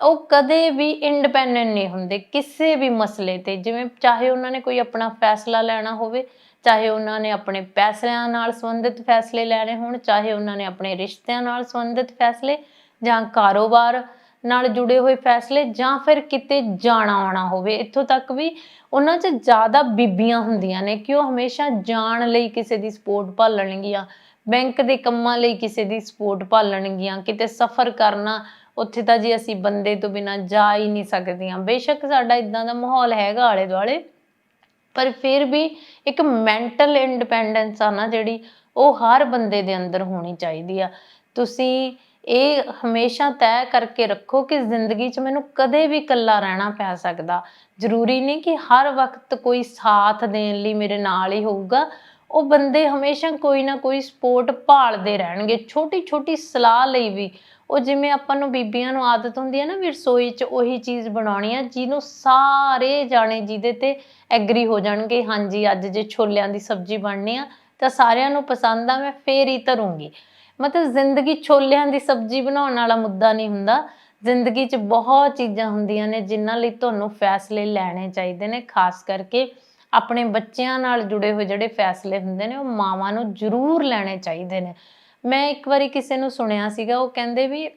ਉਹ ਕਦੇ ਵੀ ਇੰਡੀਪੈਂਡੈਂਟ ਨਹੀਂ ਹੁੰਦੇ, ਕਿਸੇ ਵੀ ਮਸਲੇ ਤੇ, ਜਿਵੇਂ ਚਾਹੇ ਉਹਨਾਂ ਨੇ ਕੋਈ ਆਪਣਾ ਫੈਸਲਾ ਲੈਣਾ ਹੋਵੇ ਚਾਹੇ ਉਹਨਾਂ ਨੇ ਆਪਣੇ ਪੈਸਿਆਂ ਨਾਲ ਸੰਬੰਧਿਤ ਫੈਸਲੇ ਲੈਣੇ ਹੋਣ, ਚਾਹੇ ਉਹਨਾਂ ਨੇ ਆਪਣੇ ਰਿਸ਼ਤਿਆਂ ਨਾਲ ਸੰਬੰਧਿਤ ਫੈਸਲੇ ਜਾਂ ਕਾਰੋਬਾਰ ਨਾਲ ਜੁੜੇ ਹੋਏ ਫੈਸਲੇ ਜਾਂ ਫਿਰ ਕਿਤੇ ਜਾਣਾ ਆਉਣਾ ਹੋਵੇ। ਇੱਥੋਂ ਤੱਕ ਵੀ ਉਹਨਾਂ 'ਚ ਜ਼ਿਆਦਾ ਬੀਬੀਆਂ ਹੁੰਦੀਆਂ ਨੇ ਕਿ ਉਹ ਹਮੇਸ਼ਾ ਜਾਣ ਲਈ ਕਿਸੇ ਦੀ ਸਪੋਰਟ ਭਾਲਣਗੀਆਂ, ਬੈਂਕ ਦੇ ਕੰਮਾਂ ਲਈ ਕਿਸੇ ਦੀ ਸਪੋਰਟ ਭਾਲਣਗੀਆਂ, ਕਿਤੇ ਸਫ਼ਰ ਕਰਨਾ, ਉੱਥੇ ਤਾਂ ਜੀ ਅਸੀਂ ਬੰਦੇ ਤੋਂ ਬਿਨਾ ਜਾ ਹੀ ਨਹੀਂ ਸਕਦੀਆਂ। ਬੇਸ਼ੱਕ ਸਾਡਾ ਇਦਾਂ ਦਾ ਮਾਹੌਲ ਹੈਗਾ ਆਲੇ ਦੁਆਲੇ ਪਰ ਫਿਰ ਵੀ ਇੱਕ ਮੈਂਟਲ ਇੰਡੀਪੈਂਡੈਂਸ ਆ ਨਾ ਜਿਹੜੀ, ਉਹ ਹਰ ਬੰਦੇ ਦੇ ਅੰਦਰ ਹੋਣੀ ਚਾਹੀਦੀ ਆ। ਤੁਸੀਂ ਇਹ ਹਮੇਸ਼ਾ ਤੈਅ ਕਰਕੇ ਰੱਖੋ ਕਿ ਜ਼ਿੰਦਗੀ 'ਚ ਮੈਨੂੰ ਕਦੇ ਵੀ ਇਕੱਲਾ ਰਹਿਣਾ ਪੈ ਸਕਦਾ। ਜ਼ਰੂਰੀ ਨਹੀਂ ਕਿ ਹਰ ਵਕਤ ਕੋਈ ਸਾਥ ਦੇਣ ਲਈ ਮੇਰੇ ਨਾਲ ਹੀ ਹੋਊਗਾ। ਉਹ ਬੰਦੇ ਹਮੇਸ਼ਾ ਕੋਈ ਨਾ ਕੋਈ ਸਪੋਰਟ ਭਾਲਦੇ ਰਹਿਣਗੇ। ਛੋਟੀ ਛੋਟੀ ਸਲਾਹ ਲਈ ਵੀ ਉਹ ਜਿਵੇਂ ਆਪਾਂ ਨੂੰ ਬੀਬੀਆਂ ਨੂੰ ਆਦਤ ਹੁੰਦੀ ਹੈ ਨਾ ਵੀ ਰਸੋਈ 'ਚ ਉਹੀ ਚੀਜ਼ ਬਣਾਉਣੀ ਆ, ਜਿਹਨੂੰ ਸਾਰੇ ਜਾਣੇ ਜਿਹਦੇ ਤੇ ਐਗਰੀ ਹੋ ਜਾਣਗੇ, ਹਾਂਜੀ, ਅੱਜ ਜੇ ਛੋਲਿਆਂ ਦੀ ਸਬਜ਼ੀ ਬਣਨੀ ਆ, ਤਾਂ ਸਾਰਿਆਂ ਨੂੰ ਪਸੰਦ ਆ, ਮੈਂ ਫੇਰ ਹੀ ਧਰੂੰਗੀ ਮਤਲਬ ਜ਼ਿੰਦਗੀ ਛੋਲਿਆਂ ਦੀ ਸਬਜ਼ੀ ਬਣਾਉਣ ਵਾਲਾ ਮੁੱਦਾ ਨਹੀਂ ਹੁੰਦਾ। ਜ਼ਿੰਦਗੀ 'ਚ ਬਹੁਤ ਚੀਜ਼ਾਂ ਹੁੰਦੀਆਂ ਨੇ, ਜਿਨ੍ਹਾਂ ਲਈ ਤੁਹਾਨੂੰ ਫੈਸਲੇ ਲੈਣੇ ਚਾਹੀਦੇ ਨੇ, ਖਾਸ ਕਰਕੇ ਆਪਣੇ ਬੱਚਿਆਂ ਨਾਲ ਜੁੜੇ ਹੋਏ ਜਿਹੜੇ ਫੈਸਲੇ ਹੁੰਦੇ ਨੇ, ਉਹ ਮਾਵਾਂ ਨੂੰ ਜ਼ਰੂਰ ਲੈਣੇ ਚਾਹੀਦੇ ਨੇ। ਮੈਂ ਇੱਕ ਵਾਰੀ ਕਿਸੇ ਨੂੰ ਸੁਣਿਆ ਸੀਗਾ ਉਹ ਕਹਿੰਦੇ ਵੀ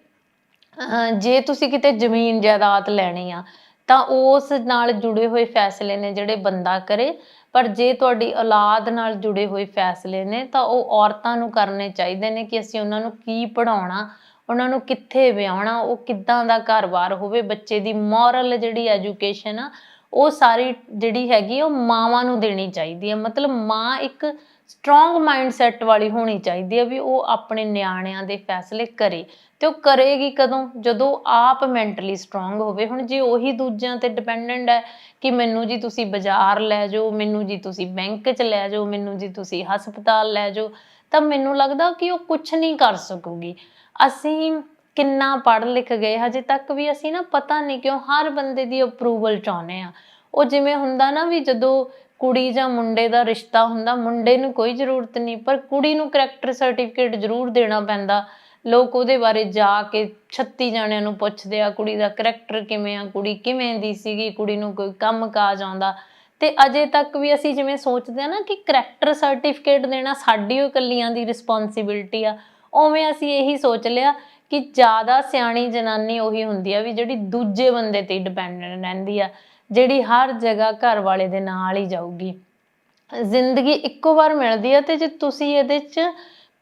ਜੇ ਤੁਸੀਂ ਕਿਤੇ ਜ਼ਮੀਨ ਜਾਇਦਾਦ ਲੈਣੀ ਆ ਤਾਂ ਉਸ ਨਾਲ ਜੁੜੇ ਹੋਏ ਫੈਸਲੇ ਨੇ ਜਿਹੜੇ ਬੰਦਾ ਕਰੇ ਪਰ ਜੇ ਤੁਹਾਡੀ ਔਲਾਦ ਨਾਲ ਜੁੜੇ ਹੋਏ ਫੈਸਲੇ ਨੇ ਤਾਂ ਉਹ ਔਰਤਾਂ ਨੂੰ ਕਰਨੇ ਚਾਹੀਦੇ ਨੇ ਕਿ ਅਸੀਂ ਉਹਨਾਂ ਨੂੰ ਕੀ ਪੜਾਉਣਾ ਉਹਨਾਂ ਨੂੰ ਕਿੱਥੇ ਵਿਆਹਣਾ ਉਹ ਕਿੱਦਾਂ ਦਾ ਘਰ-ਬਾਰ ਹੋਵੇ ਬੱਚੇ ਦੀ ਮੋਰਲ ਜਿਹੜੀ ਐਜੂਕੇਸ਼ਨ ਆ ਉਹ ਸਾਰੀ ਜਿਹੜੀ ਹੈਗੀ ਆ, ਉਹ ਮਾਵਾਂ ਨੂੰ ਦੇਣੀ ਚਾਹੀਦੀ ਹੈ ਮਤਲਬ ਮਾਂ ਇੱਕ ਸਟਰੋਂਗ ਮਾਈਂਡਸੈਟ ਵਾਲੀ ਹੋਣੀ ਚਾਹੀਦੀ ਹੈ ਵੀ ਉਹ ਆਪਣੇ ਨਿਆਣਿਆਂ ਦੇ ਫੈਸਲੇ ਕਰੇ ਤੇ ਉਹ ਕਰੇਗੀ ਕਦੋਂ? ਜਦੋਂ ਆਪ ਮੈਂਟਲੀ ਸਟਰੋਂਗ ਹੋਵੇ। ਹੁਣ ਜੇ ਉਹੀ ਦੂਜਿਆਂ ਤੇ ਡਿਪੈਂਡੈਂਟ ਹੈ ਕਿ ਮੈਨੂੰ ਜੀ ਤੁਸੀਂ ਬਾਜ਼ਾਰ ਲੈ ਜਾਓ, ਮੈਨੂੰ ਜੀ ਤੁਸੀਂ ਬੈਂਕ 'ਚ ਲੈ ਜਾਓ, ਮੈਨੂੰ ਜੀ ਤੁਸੀਂ ਹਸਪਤਾਲ ਲੈ ਜਾਓ, ਤਾਂ ਮੈਨੂੰ ਲੱਗਦਾ ਕਿ ਉਹ ਕੁਝ ਨਹੀਂ ਕਰ ਸਕੂਗੀ। ਅਸੀਂ ਕਿੰਨਾ ਪੜ੍ਹ ਲਿਖ ਗਏ, ਹਜੇ ਤੱਕ ਵੀ ਅਸੀਂ ਨਾ ਪਤਾ ਨਹੀਂ ਕਿਉਂ ਹਰ ਬੰਦੇ ਦੀ ਅਪਰੂਵਲ ਚਾਹੁੰਦੇ ਆ ਉਹ ਜਿਵੇਂ ਹੁੰਦਾ ਨਾ ਵੀ ਜਦੋਂ ਕੁੜੀ ਜਾਂ ਮੁੰਡੇ ਦਾ ਰਿਸ਼ਤਾ ਹੁੰਦਾ, ਮੁੰਡੇ ਨੂੰ ਕੋਈ ਜ਼ਰੂਰਤ ਨਹੀਂ, ਪਰ ਕੁੜੀ ਨੂੰ ਕਰੈਕਟਰ ਸਰਟੀਫਿਕੇਟ ਜ਼ਰੂਰ ਦੇਣਾ ਪੈਂਦਾ। ਲੋਕ ਉਹਦੇ ਬਾਰੇ ਜਾ ਕੇ 36 ਜਣਿਆਂ ਨੂੰ ਪੁੱਛਦੇ ਆ, ਕੁੜੀ ਦਾ ਕਰੈਕਟਰ ਕਿਵੇਂ ਆ, ਕੁੜੀ ਕਿਵੇਂ ਦੀ ਸੀਗੀ, ਕੁੜੀ ਨੂੰ ਕੋਈ ਕੰਮ ਕਾਜ ਆਉਂਦਾ। ਤੇ ਅਜੇ ਤੱਕ ਵੀ ਅਸੀਂ ਜਿਵੇਂ ਸੋਚਦੇ ਆ ਨਾ ਕਿ ਕਰੈਕਟਰ ਸਰਟੀਫਿਕੇਟ ਦੇਣਾ ਸਾਡੀ ਉਹ ਇਕੱਲੀਆਂ ਦੀ ਰਿਸਪੌਂਸਿਬਿਲਟੀ ਆ, ਉਵੇਂ ਅਸੀਂ ਇਹੀ ਸੋਚ ਲਿਆ ਕਿ ਜ਼ਿਆਦਾ ਸਿਆਣੀ ਜਨਾਨੀ ਉਹੀ ਹੁੰਦੀ ਆ ਵੀ ਜਿਹੜੀ ਦੂਜੇ ਬੰਦੇ ਤੇ ਡਿਪੈਂਡੈਂਟ ਰਹਿੰਦੀ ਆ। ਜਿਹੜੀ ਹਰ ਜਗ੍ਹਾ ਘਰ ਵਾਲੇ ਦੇ ਨਾਲ ਹੀ ਜਾਊਗੀ। ਜ਼ਿੰਦਗੀ ਇੱਕੋ ਵਾਰ ਮਿਲਦੀ ਹੈ ਤੇ ਜੇ ਤੁਸੀਂ ਇਹਦੇ 'ਚ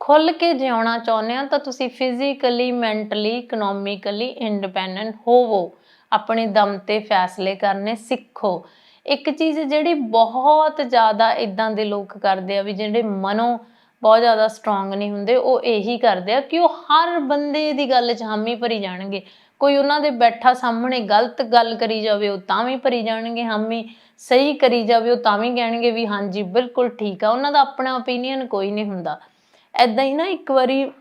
ਖੁੱਲ ਕੇ ਜਿਉਣਾ ਚਾਹੁੰਦੇ ਹੋ ਤਾਂ ਤੁਸੀਂ ਫਿਜ਼ੀਕਲੀ ਮੈਂਟਲੀ ਇਕਨੋਮਿਕਲੀ ਇੰਡੀਪੈਂਡੈਂਟ ਹੋਵੋ। ਆਪਣੇ ਦਮ ਤੇ ਫੈਸਲੇ ਕਰਨੇ ਸਿੱਖੋ। ਇੱਕ ਚੀਜ਼ ਜਿਹੜੀ ਬਹੁਤ ਜ਼ਿਆਦਾ ਇਦਾਂ ਦੇ ਲੋਕ ਕਰਦੇ ਆ ਵੀ ਜਿਹੜੇ ਮਨੋਂ ਬਹੁਤ ਜ਼ਿਆਦਾ ਸਟਰੋਂਗ ਨਹੀਂ ਹੁੰਦੇ, ਉਹ ਇਹੀ ਕਰਦੇ ਆ ਕਿ ਉਹ ਹਰ ਬੰਦੇ ਦੀ ਗੱਲ 'ਚ ਹਾਮੀ ਭਰੀ ਜਾਣਗੇ। ਕੋਈ ਉਹਨਾਂ ਦੇ ਬੈਠਾ ਸਾਹਮਣੇ ਗਲਤ ਗੱਲ ਕਰੀ ਜਾਵੇ, ਉਹ ਤਾਂ ਵੀ ਭਰੀ ਜਾਣਗੇ, ਹਾਮੀ ਸਹੀ ਕਰੀ ਜਾਵੇ, ਉਹ ਤਾਂ ਵੀ ਕਹਿਣਗੇ ਵੀ ਹਾਂਜੀ, ਬਿਲਕੁਲ ਠੀਕ ਆ, ਉਹਨਾਂ ਦਾ ਆਪਣਾ ਓਪੀਨੀਅਨ ਕੋਈ ਨਹੀਂ ਹੁੰਦਾ। ਐਦਾਂ ਹੀ ਨਾ ਇੱਕ ਵਾਰੀ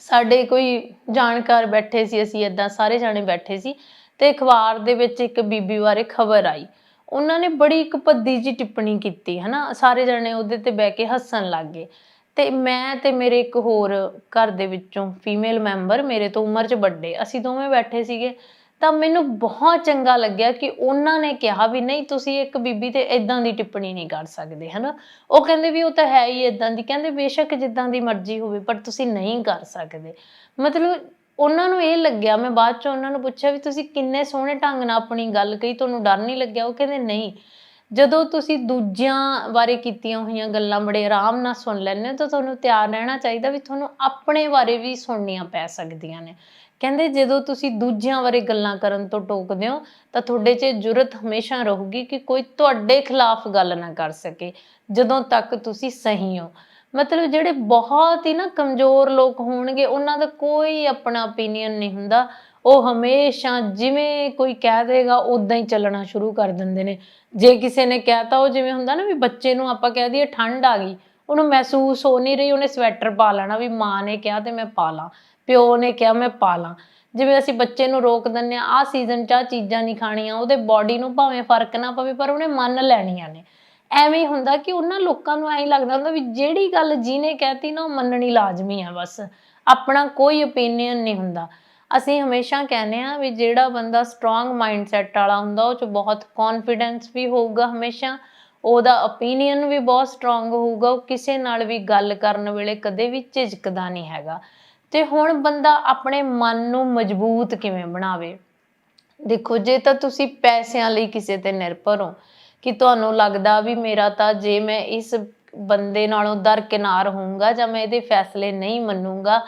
ਸਾਡੇ ਕੋਈ ਜਾਣਕਾਰ ਬੈਠੇ ਸੀ, ਅਸੀਂ ਏਦਾਂ ਸਾਰੇ ਜਾਣੇ ਬੈਠੇ ਸੀ ਤੇ ਅਖਬਾਰ ਦੇ ਵਿੱਚ ਇੱਕ ਬੀਬੀ ਬਾਰੇ ਖਬਰ ਆਈ। ਉਹਨਾਂ ਨੇ ਬੜੀ ਇੱਕ ਭੱਦੀ ਜੀ ਟਿੱਪਣੀ ਕੀਤੀ, ਹਨਾ, ਸਾਰੇ ਜਣੇ ਉਹਦੇ ਤੇ ਬਹਿ ਕੇ ਹੱਸਣ ਲੱਗ ਗਏ। ਤੇ ਮੈਂ ਤੇ ਮੇਰੇ ਇੱਕ ਹੋਰ ਘਰ ਦੇ ਵਿੱਚੋਂ ਫੀਮੇਲ ਮੈਂਬਰ ਮੇਰੇ ਤੋਂ ਉਮਰ 'ਚ ਵੱਡੇ, ਅਸੀਂ ਦੋਵੇਂ ਬੈਠੇ ਸੀਗੇ। ਤਾਂ ਮੈਨੂੰ ਬਹੁਤ ਚੰਗਾ ਲੱਗਿਆ ਕਿ ਉਹਨਾਂ ਨੇ ਕਿਹਾ ਵੀ ਨਹੀਂ, ਤੁਸੀਂ ਇੱਕ ਬੀਬੀ ਤੇ ਇਦਾਂ ਦੀ ਟਿੱਪਣੀ ਨਹੀਂ ਕਰ ਸਕਦੇ, ਹਨਾ? ਉਹ ਕਹਿੰਦੇ ਵੀ ਉਹ ਤਾਂ ਹੈ ਹੀ ਇਦਾਂ ਦੀ, ਕਹਿੰਦੇ ਬੇਸ਼ੱਕ ਜਿੱਦਾਂ ਦੀ ਮਰਜ਼ੀ ਹੋਵੇ, ਪਰ ਤੁਸੀਂ ਨਹੀਂ ਕਰ ਸਕਦੇ। ਮਤਲਬ ਉਹਨਾਂ ਨੂੰ ਇਹ ਲੱਗਿਆ, ਮੈਂ ਬਾਅਦ ਚ ਉਹਨਾਂ ਨੂੰ ਪੁੱਛਿਆ ਵੀ ਤੁਸੀਂ ਕਿੰਨੇ ਸੋਹਣੇ ਢੰਗ ਨਾਲ ਆਪਣੀ ਗੱਲ ਕਹੀ, ਤੁਹਾਨੂੰ ਡਰ ਨਹੀਂ ਲੱਗਿਆ? ਉਹ ਕਹਿੰਦੇ ਨਹੀਂ ਜਦੋਂ ਤੁਸੀਂ ਦੂਜਿਆਂ ਬਾਰੇ ਕੀਤੀਆਂ ਹੋਈਆਂ ਗੱਲਾਂ ਬੜੇ ਆਰਾਮ ਨਾਲ ਸੁਣ ਲੈਂਦੇ ਹੋ, ਤਾਂ ਤੁਹਾਨੂੰ ਤਿਆਰ ਰਹਿਣਾ ਚਾਹੀਦਾ ਵੀ ਤੁਹਾਨੂੰ ਆਪਣੇ ਬਾਰੇ ਵੀ ਸੁਣਨੀਆਂ ਪੈ ਸਕਦੀਆਂ ਨੇ। ਕਹਿੰਦੇ ਜਦੋਂ ਤੁਸੀਂ ਦੂਜਿਆਂ ਬਾਰੇ ਗੱਲਾਂ ਕਰਨ ਤੋਂ ਟੋਕਦੇ ਹੋ, ਤਾਂ ਤੁਹਾਡੇ 'ਚ ਜੁਰਤ ਹਮੇਸ਼ਾ ਰਹੂਗੀ ਕਿ ਕੋਈ ਤੁਹਾਡੇ ਖਿਲਾਫ ਗੱਲ ਨਾ ਕਰ ਸਕੇ, ਜਦੋਂ ਤੱਕ ਤੁਸੀਂ ਸਹੀ ਹੋ। ਮਤਲਬ ਜਿਹੜੇ ਬਹੁਤ ਹੀ ਨਾ ਕਮਜ਼ੋਰ ਲੋਕ ਹੋਣਗੇ, ਉਹਨਾਂ ਦਾ ਕੋਈ ਆਪਣਾ opinion ਨਹੀਂ ਹੁੰਦਾ। ਉਹ ਹਮੇਸ਼ਾ ਜਿਵੇਂ ਕੋਈ ਕਹਿ ਦੇਗਾ ਉਦਾਂ ਹੀ ਚੱਲਣਾ ਸ਼ੁਰੂ ਕਰ ਦਿੰਦੇ ਨੇ। ਜੇ ਕਿਸੇ ਨੇ ਕਹਿਤਾ ਉਹ ਜਿਵੇਂ ਹੁੰਦਾ ਨਾ ਵੀ ਬੱਚੇ ਨੂੰ ਆਪਾਂ ਕਹਿ ਦਈਏ ਠੰਡ ਆ ਗਈ, ਉਹਨੂੰ ਮਹਿਸੂਸ ਹੋ ਨਹੀਂ ਰਹੀ, ਉਹਨੇ ਸਵੈਟਰ ਪਾ ਲੈਣਾ ਵੀ ਮਾਂ ਨੇ ਕਿਹਾ ਤੇ ਮੈਂ ਪਾ ਲਾਂ, ਪਿਓ ਨੇ ਕਿਹਾ ਮੈਂ ਪਾ ਲਾਂ। ਜਿਵੇਂ ਅਸੀਂ ਬੱਚੇ ਨੂੰ ਰੋਕ ਦਿੰਨੇ ਆ ਆਹ ਸੀਜ਼ਨ 'ਚ ਆਹ ਚੀਜ਼ਾਂ ਨਹੀਂ ਖਾਣੀਆਂ, ਉਹਦੇ ਬਾਡੀ ਨੂੰ ਭਾਵੇਂ ਫ਼ਰਕ ਨਾ ਪਵੇ, ਪਰ ਉਹਨੇ ਮੰਨ ਲੈਣੀਆਂ ਨੇ। ਐਵੇਂ ਹੀ ਹੁੰਦਾ ਕਿ ਉਹਨਾਂ ਲੋਕਾਂ ਨੂੰ ਐਂ ਲੱਗਦਾ ਹੁੰਦਾ ਵੀ ਜਿਹੜੀ ਗੱਲ ਜਿਹਨੇ ਕਹਿਤੀ ਨਾ, ਉਹ ਮੰਨਣੀ ਲਾਜ਼ਮੀ ਆ ਬਸ। ਆਪਣਾ ਕੋਈ ਓਪੀਨੀਅਨ ਨਹੀਂ ਹੁੰਦਾ। ਅਸੀਂ ਹਮੇਸ਼ਾ ਕਹਿੰਦੇ ਆ ਵੀ ਜਿਹੜਾ ਬੰਦਾ ਸਟਰੋਂਗ ਮਾਈਂਡਸੈਟ ਵਾਲਾ ਹੁੰਦਾ, ਉਹ ਚ ਬਹੁਤ ਕੌਨਫੀਡੈਂਸ ਵੀ ਹੋਊਗਾ ਹਮੇਸ਼ਾ, ਉਹਦਾ ਓਪੀਨੀਅਨ ਵੀ ਬਹੁਤ ਸਟਰੋਂਗ ਹੋਊਗਾ, ਉਹ ਕਿਸੇ ਨਾਲ ਵੀ ਗੱਲ ਕਰਨ ਵੇਲੇ ਕਦੇ ਵੀ ਝਿਜਕਦਾ ਨਹੀਂ ਹੈਗਾ। ਤੇ ਹੁਣ ਬੰਦਾ ਆਪਣੇ ਮਨ ਨੂੰ ਮਜ਼ਬੂਤ ਕਿਵੇਂ ਬਣਾਵੇ? ਦੇਖੋ, ਜੇ ਤਾਂ ਤੁਸੀਂ ਪੈਸਿਆਂ ਲਈ ਕਿਸੇ ਤੇ ਨਿਰਭਰ ਹੋ, ਕਿ ਤੁਹਾਨੂੰ ਲੱਗਦਾ ਵੀ ਮੇਰਾ ਤਾਂ ਜੇ ਮੈਂ ਇਸ ਬੰਦੇ ਨਾਲੋਂ ਦਰਕਿਨਾਰ ਹੋਊਂਗਾ ਜਾਂ ਮੈਂ ਇਹਦੇ ਫੈਸਲੇ ਨਹੀਂ ਮੰਨੂਗਾ,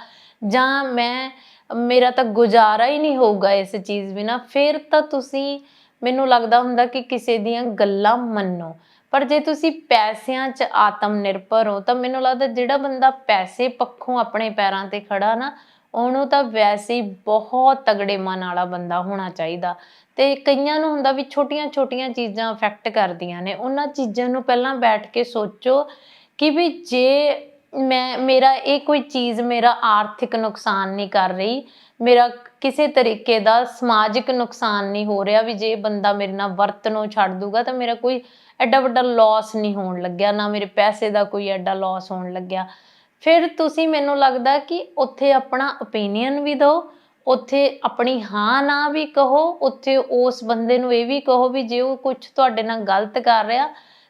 ਜਾਂ ਮੈਂ ਮੇਰਾ ਤਾਂ ਗੁਜ਼ਾਰਾ ਹੀ ਨਹੀਂ ਹੋਊਗਾ ਇਸ ਚੀਜ਼ ਬਿਨਾ। ਫਿਰ ਤਾਂ ਤੁਸੀਂ, ਮੈਨੂੰ ਲੱਗਦਾ ਹੁੰਦਾ ਕਿ ਕਿਸੇ ਦੀਆਂ ਗੱਲਾਂ ਮੰਨੋ। ਪਰ ਜੇ ਤੁਸੀਂ ਪੈਸਿਆਂ 'ਚ ਆਤਮ ਨਿਰਭਰ ਹੋ, ਤਾਂ ਮੈਨੂੰ ਲੱਗਦਾ ਜਿਹੜਾ ਬੰਦਾ ਪੈਸੇ ਪੱਖੋਂ ਆਪਣੇ ਪੈਰਾਂ ਤੇ ਖੜਾ ਨਾ, ਉਹਨੂੰ ਤਾਂ ਵੈਸੇ ਹੀ ਬਹੁਤ ਤਗੜੇ ਮਨ ਵਾਲਾ ਬੰਦਾ ਹੋਣਾ ਚਾਹੀਦਾ। ਤੇ ਕਈਆਂ ਨੂੰ ਹੁੰਦਾ ਵੀ ਛੋਟੀਆਂ-ਛੋਟੀਆਂ ਚੀਜ਼ਾਂ ਅਫੈਕਟ ਕਰਦੀਆਂ ਨੇ। ਉਹਨਾਂ ਚੀਜ਼ਾਂ ਨੂੰ ਪਹਿਲਾਂ ਬੈਠ ਕੇ ਸੋਚੋ ਕਿ ਵੀ ਜੇ ਮੈਂ, ਮੇਰਾ ਇਹ ਕੋਈ ਚੀਜ਼ ਮੇਰਾ ਆਰਥਿਕ ਨੁਕਸਾਨ ਨਹੀਂ ਕਰ ਰਹੀ। ਮੇਰਾ ਕਿਸੇ ਤਰੀਕੇ ਦਾ ਸਮਾਜਿਕ ਨੁਕਸਾਨ ਨਹੀਂ ਹੋ ਰਿਹਾ ਵੀ ਜੇ ਬੰਦਾ ਮੇਰੇ ਨਾਲ ਵਰਤਨੋਂ ਛੱਡ ਦੂਗਾ ਤਾਂ ਮੇਰਾ ਕੋਈ ਐਡਾ ਵੱਡਾ ਲਾਸ ਨਹੀਂ ਹੋਣ ਲੱਗਿਆ, ਨਾ ਮੇਰੇ ਪੈਸੇ ਦਾ ਕੋਈ ਐਡਾ ਲਾਸ ਹੋਣ ਲੱਗਿਆ। ਫਿਰ ਤੁਸੀਂ ਮੈਨੂੰ ਲੱਗਦਾ ਕਿ ਉੱਥੇ ਆਪਣਾ ਓਪੀਨੀਅਨ ਵੀ ਦਿਓ, ਉੱਥੇ ਆਪਣੀ ਹਾਂ ਨਾ ਵੀ ਕਹੋ, ਉੱਥੇ ਉਸ ਬੰਦੇ ਨੂੰ ਇਹ ਵੀ ਕਹੋ ਵੀ ਜੇ ਉਹ ਕੁਝ ਤੁਹਾਡੇ ਨਾਲ ਗਲਤ ਕਰ ਰਿਹਾ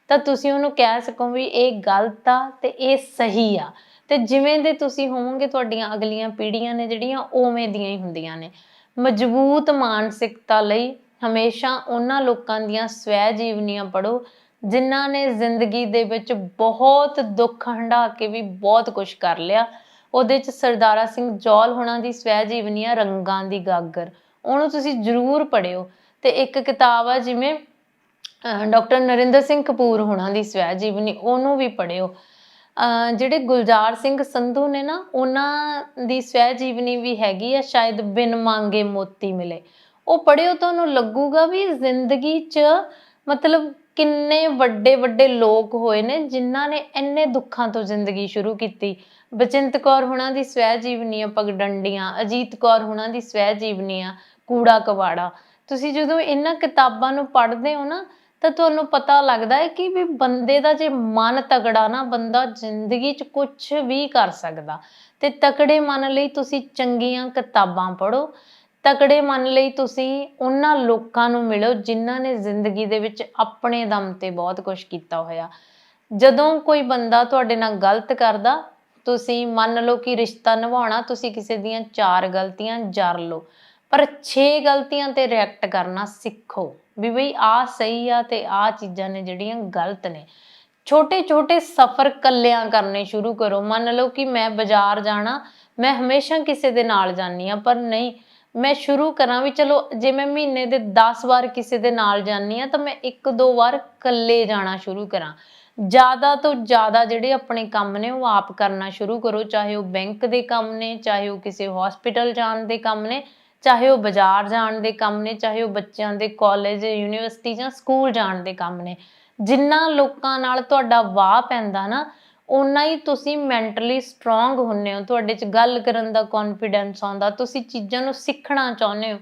ਤਾਂ ਤੁਸੀਂ ਉਹਨੂੰ ਕਹਿ ਸਕੋ ਵੀ ਇਹ ਗਲਤ ਆ ਤੇ ਇਹ ਸਹੀ ਆ। ਤੇ ਜਿਵੇਂ ਦੇ ਤੁਸੀਂ ਹੋਵੋਗੇ ਤੁਹਾਡੀਆਂ ਅਗਲੀਆਂ ਪੀੜ੍ਹੀਆਂ ਨੇ ਜਿਹੜੀਆਂ ਉਵੇਂ ਦੀਆਂ ਹੀ ਹੁੰਦੀਆਂ ਨੇ। ਮਜ਼ਬੂਤ ਮਾਨਸਿਕਤਾ ਲਈ ਹਮੇਸ਼ਾ ਉਹਨਾਂ ਲੋਕਾਂ ਦੀਆਂ ਸਵੈ ਜੀਵਨੀਆਂ ਪੜ੍ਹੋ, ਜਿਨ੍ਹਾਂ ਨੇ ਜ਼ਿੰਦਗੀ ਦੇ ਵਿੱਚ ਬਹੁਤ ਦੁੱਖ ਹੰਢਾ ਕੇ ਵੀ ਬਹੁਤ ਕੁਝ ਕਰ ਲਿਆ। ਉਹਦੇ ਚ ਸਰਦਾਰਾ ਸਿੰਘ ਜੌਲ ਹੋਣਾ ਦੀ ਸਵੈ ਜੀਵਨੀ ਆ ਰੰਗਾਂ ਦੀ ਗਾਗਰ। ਉਹਨੂੰ ਤੁਸੀਂ ਜ਼ਰੂਰ ਪੜ੍ਹਿਓ। ਤੇ ਇੱਕ ਕਿਤਾਬ ਆ ਜਿਵੇਂ ਡਾਕਟਰ ਨਰਿੰਦਰ ਸਿੰਘ ਕਪੂਰ ਹੋਣਾ ਦੀ ਸਵੈ ਜੀਵਨੀ, ਉਹਨੂੰ ਵੀ ਪੜ੍ਹਿਓ। ਜਿਹੜੇ ਗੁਲਜ਼ਾਰ ਸਿੰਘ ਸੰਧੂ ਨੇ ਨਾ, ਉਹਨਾਂ ਦੀ ਸਵੈ ਜੀਵਨੀ ਵੀ ਹੈਗੀ ਆ, ਸ਼ਾਇਦ ਬਿਨ ਮੰਗੇ ਮੋਤੀ ਮਿਲੇ। ਉਹ ਪੜ੍ਹਿਓ ਤੁਹਾਨੂੰ ਲੱਗੂਗਾ ਵੀ ਜ਼ਿੰਦਗੀ 'ਚ ਮਤਲਬ ਕਿੰਨੇ ਵੱਡੇ ਵੱਡੇ ਲੋਕ ਹੋਏ ਨੇ, ਜਿਨ੍ਹਾਂ ਨੇ ਇੰਨੇ ਦੁੱਖਾਂ ਤੋਂ ਜ਼ਿੰਦਗੀ ਸ਼ੁਰੂ ਕੀਤੀ। ਬਚਿੰਤ ਕੌਰ ਹੁਣਾਂ ਦੀ ਸਵੈ ਜੀਵਨੀ ਆ, ਪਗਡੰਡੀਆਂ। ਅਜੀਤ ਕੌਰ ਹੁਣਾਂ ਦੀ ਸਵੈ ਜੀਵਨੀ ਆ, ਕੂੜਾ ਕਵਾੜਾ। ਤੁਸੀਂ ਜਦੋਂ ਇਹਨਾਂ ਕਿਤਾਬਾਂ ਨੂੰ ਪੜ੍ਹਦੇ ਹੋ ਨਾ ਤਾਂ ਤੁਹਾਨੂੰ ਪਤਾ ਲੱਗਦਾ ਹੈ ਕਿ ਵੀ ਬੰਦੇ ਦਾ ਜੇ ਮਨ ਤਗੜਾ ਨਾ, ਬੰਦਾ ਜ਼ਿੰਦਗੀ 'ਚ ਕੁਝ ਵੀ ਕਰ ਸਕਦਾ। ਤੇ ਤਕੜੇ ਮਨ ਲਈ ਤੁਸੀਂ ਚੰਗੀਆਂ ਕਿਤਾਬਾਂ ਪੜ੍ਹੋ, ਤਕੜੇ ਮਨ ਲਈ ਤੁਸੀਂ ਉਹਨਾਂ ਲੋਕਾਂ ਨੂੰ ਮਿਲੋ ਜਿਨ੍ਹਾਂ ਨੇ ਜ਼ਿੰਦਗੀ ਦੇ ਵਿੱਚ ਆਪਣੇ ਦਮ ਤੇ ਬਹੁਤ ਕੁਝ ਕੀਤਾ ਹੋਇਆ। ਜਦੋਂ ਕੋਈ ਬੰਦਾ ਤੁਹਾਡੇ ਨਾਲ ਗਲਤ ਕਰਦਾ, ਤੁਸੀਂ ਮੰਨ ਲਓ ਕਿ ਰਿਸ਼ਤਾ ਨਿਭਾਉਣਾ, ਤੁਸੀਂ ਕਿਸੇ ਦੀਆਂ ਚਾਰ ਗਲਤੀਆਂ ਜਰ ਲਓ, ਪਰ 6 ਗਲਤੀਆਂ ਤੇ ਰਿਐਕਟ ਕਰਨਾ ਸਿੱਖੋ। ਵੀ ਬਈ ਆ ਸਹੀ ਆ ਤੇ ਆ ਚੀਜ਼ਾਂ ਨੇ ਜਿਹੜੀਆਂ ਗਲਤ ਨੇ। ਛੋਟੇ ਛੋਟੇ ਸਫ਼ਰ ਕੱਲਿਆਂ ਕਰਨੇ ਸ਼ੁਰੂ ਕਰੋ। ਮੰਨ ਲਓ ਕਿ ਮੈਂ ਬਾਜ਼ਾਰ ਜਾਣਾ, ਮੈਂ ਹਮੇਸ਼ਾ ਕਿਸੇ ਦੇ ਨਾਲ ਜਾਂਦੀ ਆ ਪਰ ਨਹੀਂ, ਮੈਂ ਸ਼ੁਰੂ ਕਰਾਂ ਵੀ ਚਲੋ, ਜੇ ਮੈਂ ਮਹੀਨੇ ਦੇ 10 ਵਾਰ ਕਿਸੇ ਦੇ ਨਾਲ ਜਾਂਦੀ ਆ ਤਾਂ ਮੈਂ ਇੱਕ ਦੋ ਵਾਰ ਇਕੱਲੇ ਜਾਣਾ ਸ਼ੁਰੂ ਕਰਾਂ। ਜ਼ਿਆਦਾ ਤੋਂ ਜ਼ਿਆਦਾ ਜਿਹੜੇ ਆਪਣੇ ਕੰਮ ਨੇ, ਉਹ ਆਪ ਕਰਨਾ ਸ਼ੁਰੂ ਕਰੋ। ਚਾਹੇ ਉਹ ਬੈਂਕ ਦੇ ਕੰਮ ਨੇ, ਚਾਹੇ ਉਹ ਕਿਸੇ ਹਸਪੀਟਲ ਜਾਣ ਦੇ ਕੰਮ ਨੇ ਚਾਹੇ ਉਹ ਬਾਜ਼ਾਰ ਜਾਣ ਦੇ ਕੰਮ ਨੇ, ਚਾਹੇ ਉਹ ਬੱਚਿਆਂ ਦੇ ਕਾਲਜ ਯੂਨੀਵਰਸਿਟੀ ਜਾਂ ਸਕੂਲ ਜਾਣ ਦੇ ਕੰਮ ਨੇ, ਜਿੰਨਾ ਲੋਕਾਂ ਨਾਲ ਤੁਹਾਡਾ ਵਾਹ ਪੈਂਦਾ ਨਾ, ਓਨਾ ਹੀ ਤੁਸੀਂ ਮੈਂਟਲੀ ਸਟਰੋਂਗ ਹੁੰਨੇ ਹੋ। ਤੁਹਾਡੇ 'ਚ ਗੱਲ ਕਰਨ ਦਾ ਕੌਨਫੀਡੈਂਸ ਆਉਂਦਾ, ਤੁਸੀਂ ਚੀਜ਼ਾਂ ਨੂੰ ਸਿੱਖਣਾ ਚਾਹੁੰਦੇ ਹੋ।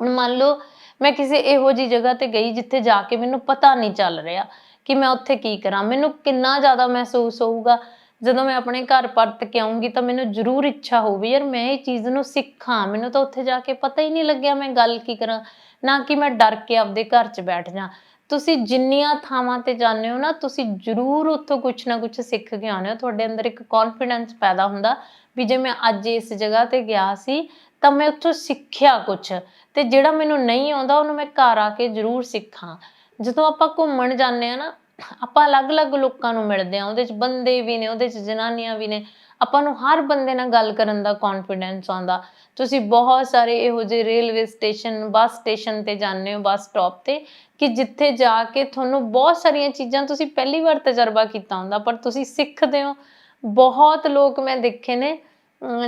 ਹੁਣ ਮੰਨ ਲਓ, ਮੈਂ ਕਿਸੇ ਇਹੋ ਜੀ ਜਗ੍ਹਾ ਤੇ ਗਈ ਜਿੱਥੇ ਜਾ ਕੇ ਮੈਨੂੰ ਪਤਾ ਨਹੀਂ ਚੱਲ ਰਿਹਾ ਕਿ ਮੈਂ ਉੱਥੇ ਕੀ ਕਰਾਂ। ਮੈਨੂੰ ਕਿੰਨਾ ਜ਼ਿਆਦਾ ਮਹਿਸੂਸ ਹੋਊਗਾ ਜਦੋਂ ਮੈਂ ਆਪਣੇ ਘਰ ਪਰਤ ਕੇ ਆਉਂਗੀ ਤਾਂ ਮੈਨੂੰ ਜ਼ਰੂਰ ਇੱਛਾ ਹੋਊਗੀ, ਯਾਰ ਮੈਂ ਇਹ ਚੀਜ਼ ਨੂੰ ਸਿੱਖਾਂ, ਮੈਨੂੰ ਤਾਂ ਉੱਥੇ ਜਾ ਕੇ ਪਤਾ ਹੀ ਨਹੀਂ ਲੱਗਿਆ ਮੈਂ ਗੱਲ ਕੀ ਕਰਾਂ, ਨਾ ਕਿ ਮੈਂ ਡਰ ਕੇ ਆਪਦੇ ਘਰ 'ਚ ਬੈਠ ਜਾ। ਤੁਸੀਂ ਜਿੰਨੀਆਂ ਥਾਵਾਂ ਤੇ ਜਾਂਦੇ ਹੋ ਨਾ, ਤੁਸੀਂ ਜ਼ਰੂਰ ਉੱਥੋਂ ਕੁਝ ਨਾ ਕੁਝ ਸਿੱਖ ਕੇ ਆਉਂਦੇ ਹੋ, ਤੁਹਾਡੇ ਅੰਦਰ ਇੱਕ ਕੌਨਫੀਡੈਂਸ ਪੈਦਾ ਹੁੰਦਾ ਵੀ ਜੇ ਮੈਂ ਅੱਜ ਇਸ ਜਗ੍ਹਾ ਤੇ ਗਿਆ ਸੀ ਤਾਂ ਮੈਂ ਉੱਥੋਂ ਸਿੱਖਿਆ ਕੁਝ ਤੇ ਜਿਹੜਾ ਮੈਨੂੰ ਨਹੀਂ ਆਉਂਦਾ ਉਹਨੂੰ ਮੈਂ ਘਰ ਆ ਕੇ ਜ਼ਰੂਰ ਸਿੱਖਾਂ। ਜਦੋਂ ਆਪਾਂ ਘੁੰਮਣ ਜਾਂਦੇ ਆ ਨਾ ਆਪਾਂ ਅਲੱਗ-ਅਲੱਗ ਲੋਕਾਂ ਨੂੰ ਮਿਲਦੇ ਆ ਉਹਦੇ 'ਚ ਬੰਦੇ ਵੀ ਨੇ, ਉਹਦੇ 'ਚ ਜਨਾਨੀਆਂ ਵੀ ਨੇ। ਆਪਾਂ ਨੂੰ ਹਰ ਬੰਦੇ ਨਾਲ ਗੱਲ ਕਰਨ ਦਾ ਕੌਨਫੀਡੈਂਸ ਆਉਂਦਾ। ਤੁਸੀਂ ਬਹੁਤ ਸਾਰੇ ਇਹੋ ਜਿਹੇ ਰੇਲਵੇ ਸਟੇਸ਼ਨ ਬੱਸ ਸਟੇਸ਼ਨ ਤੇ ਜਾਂਦੇ ਹੋ ਬੱਸ ਸਟਾਪ ਤੇ, ਕਿ ਜਿੱਥੇ ਜਾ ਕੇ ਤੁਹਾਨੂੰ ਬਹੁਤ ਸਾਰੀਆਂ ਚੀਜ਼ਾਂ, ਤੁਸੀਂ ਪਹਿਲੀ ਵਾਰ ਤਜਰਬਾ ਕੀਤਾ ਹੁੰਦਾ, ਪਰ ਤੁਸੀਂ ਸਿੱਖਦੇ ਹੋ। ਬਹੁਤ ਲੋਕ ਮੈਂ ਦੇਖੇ ਨੇ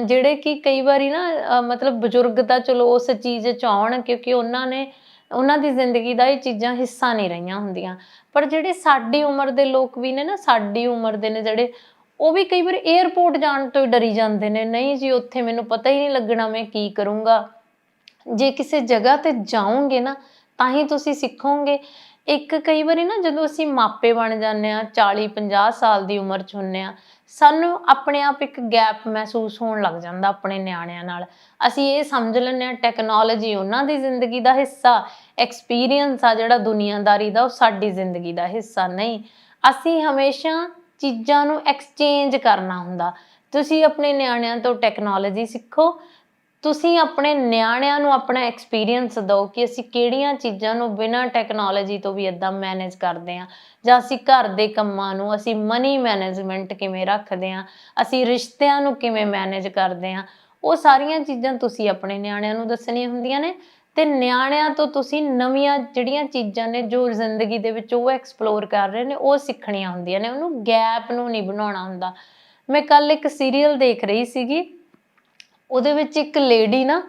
ਜਿਹੜੇ ਕਿ ਕਈ ਵਾਰੀ ਨਾ ਮਤਲਬ ਬਜ਼ੁਰਗ ਤਾਂ ਚਲੋ ਉਸ ਚੀਜ਼ 'ਚ ਆਉਣ, ਕਿਉਂਕਿ ਉਹਨਾਂ ਨੇ ਉਹਨਾਂ ਦੀ ਜ਼ਿੰਦਗੀ ਦਾ ਇਹ ਚੀਜ਼ਾਂ ਹਿੱਸਾ ਨਹੀਂ ਰਹੀਆਂ ਹੁੰਦੀਆਂ। ਪਰ ਜਿਹੜੇ ਸਾਡੀ ਉਮਰ ਦੇ ਲੋਕ ਵੀ ਨੇ ਨਾ, ਸਾਡੀ ਉਮਰ ਦੇ ਨੇ ਜਿਹੜੇ, ਉਹ ਵੀ ਕਈ ਵਾਰ 에ਅਰਪੋਰਟ ਜਾਣ ਤੋਂ ਹੀ ਡਰੀ ਜਾਂਦੇ ਨੇ। ਨਹੀਂ ਜੀ, ਉੱਥੇ ਮੈਨੂੰ ਪਤਾ ਹੀ ਨਹੀਂ ਲੱਗਣਾ ਮੈਂ ਕੀ ਕਰੂੰਗਾ। ਜੇ ਕਿਸੇ ਜਗ੍ਹਾ ਤੇ ਜਾਓਗੇ ਨਾ, ਤਾਂ ਹੀ ਤੁਸੀਂ ਸਿੱਖੋਗੇ। ਇੱਕ ਕਈ ਵਾਰੀ ਨਾ ਜਦੋਂ ਅਸੀਂ ਮਾਪੇ ਬਣ ਜਾਂਦੇ ਆ 40 50 ਸਾਲ ਦੀ ਉਮਰ ਚ ਹੁੰਨੇ ਆ ਸਾਨੂੰ ਆਪਣੇ ਆਪ ਇੱਕ ਗੈਪ ਮਹਿਸੂਸ ਹੋਣ ਲੱਗ ਜਾਂਦਾ ਆਪਣੇ ਨਿਆਣਿਆਂ ਨਾਲ। ਅਸੀਂ ਇਹ ਸਮਝ ਲੈਂਦੇ ਹਾਂ ਟੈਕਨੋਲੋਜੀ ਉਹਨਾਂ ਦੀ ਜ਼ਿੰਦਗੀ ਦਾ ਹਿੱਸਾ ਐਕਸਪੀਰੀਅੰਸ ਆ ਜਿਹੜਾ ਦੁਨੀਆਦਾਰੀ ਦਾ, ਉਹ ਸਾਡੀ ਜ਼ਿੰਦਗੀ ਦਾ ਹਿੱਸਾ ਨਹੀਂ। ਅਸੀਂ ਹਮੇਸ਼ਾ ਚੀਜ਼ਾਂ ਨੂੰ ਐਕਸਚੇਂਜ ਕਰਨਾ ਹੁੰਦਾ। ਤੁਸੀਂ ਆਪਣੇ ਨਿਆਣਿਆਂ ਤੋਂ ਟੈਕਨੋਲੋਜੀ ਸਿੱਖੋ ਤੁਸੀਂ ਆਪਣੇ ਨਿਆਣਿਆਂ ਨੂੰ ਆਪਣਾ ਐਕਸਪੀਰੀਅੰਸ ਦਿਓ ਕਿ ਅਸੀਂ ਕਿਹੜੀਆਂ ਚੀਜ਼ਾਂ ਨੂੰ ਬਿਨਾਂ ਟੈਕਨੋਲੋਜੀ ਤੋਂ ਵੀ ਇਦਾਂ ਮੈਨੇਜ ਕਰਦੇ ਆ ਜਾਂ ਅਸੀਂ ਘਰ ਦੇ ਕੰਮਾਂ ਨੂੰ ਅਸੀਂ ਮਨੀ ਮੈਨੇਜਮੈਂਟ ਕਿਵੇਂ ਰੱਖਦੇ ਆ ਅਸੀਂ ਰਿਸ਼ਤਿਆਂ ਨੂੰ ਕਿਵੇਂ ਮੈਨੇਜ ਕਰਦੇ ਆ ਉਹ ਸਾਰੀਆਂ ਚੀਜ਼ਾਂ ਤੁਸੀਂ ਆਪਣੇ ਨਿਆਣਿਆਂ ਨੂੰ ਦੱਸਣੀਆਂ ਹੁੰਦੀਆਂ ਨੇ ਤੇ ਨਿਆਣਿਆਂ ਤੋਂ ਤੁਸੀਂ ਨਵੀਆਂ ਜਿਹੜੀਆਂ ਚੀਜ਼ਾਂ ਨੇ ਜੋ ਜ਼ਿੰਦਗੀ ਦੇ ਵਿੱਚ ਉਹ ਐਕਸਪਲੋਰ ਕਰ ਰਹੇ ਨੇ, ਉਹ ਸਿੱਖਣੀਆਂ ਹੁੰਦੀਆਂ ਨੇ, ਉਹਨੂੰ ਗੈਪ ਨੂੰ ਨਹੀਂ ਬਣਾਉਣਾ ਹੁੰਦਾ। ਮੈਂ ਕੱਲ ਇੱਕ ਸੀਰੀਅਲ ਦੇਖ ਰਹੀ ਸੀਗੀ ਉਹਦੇ ਵਿੱਚ ਇੱਕ ਲੇਡੀ ਨਾ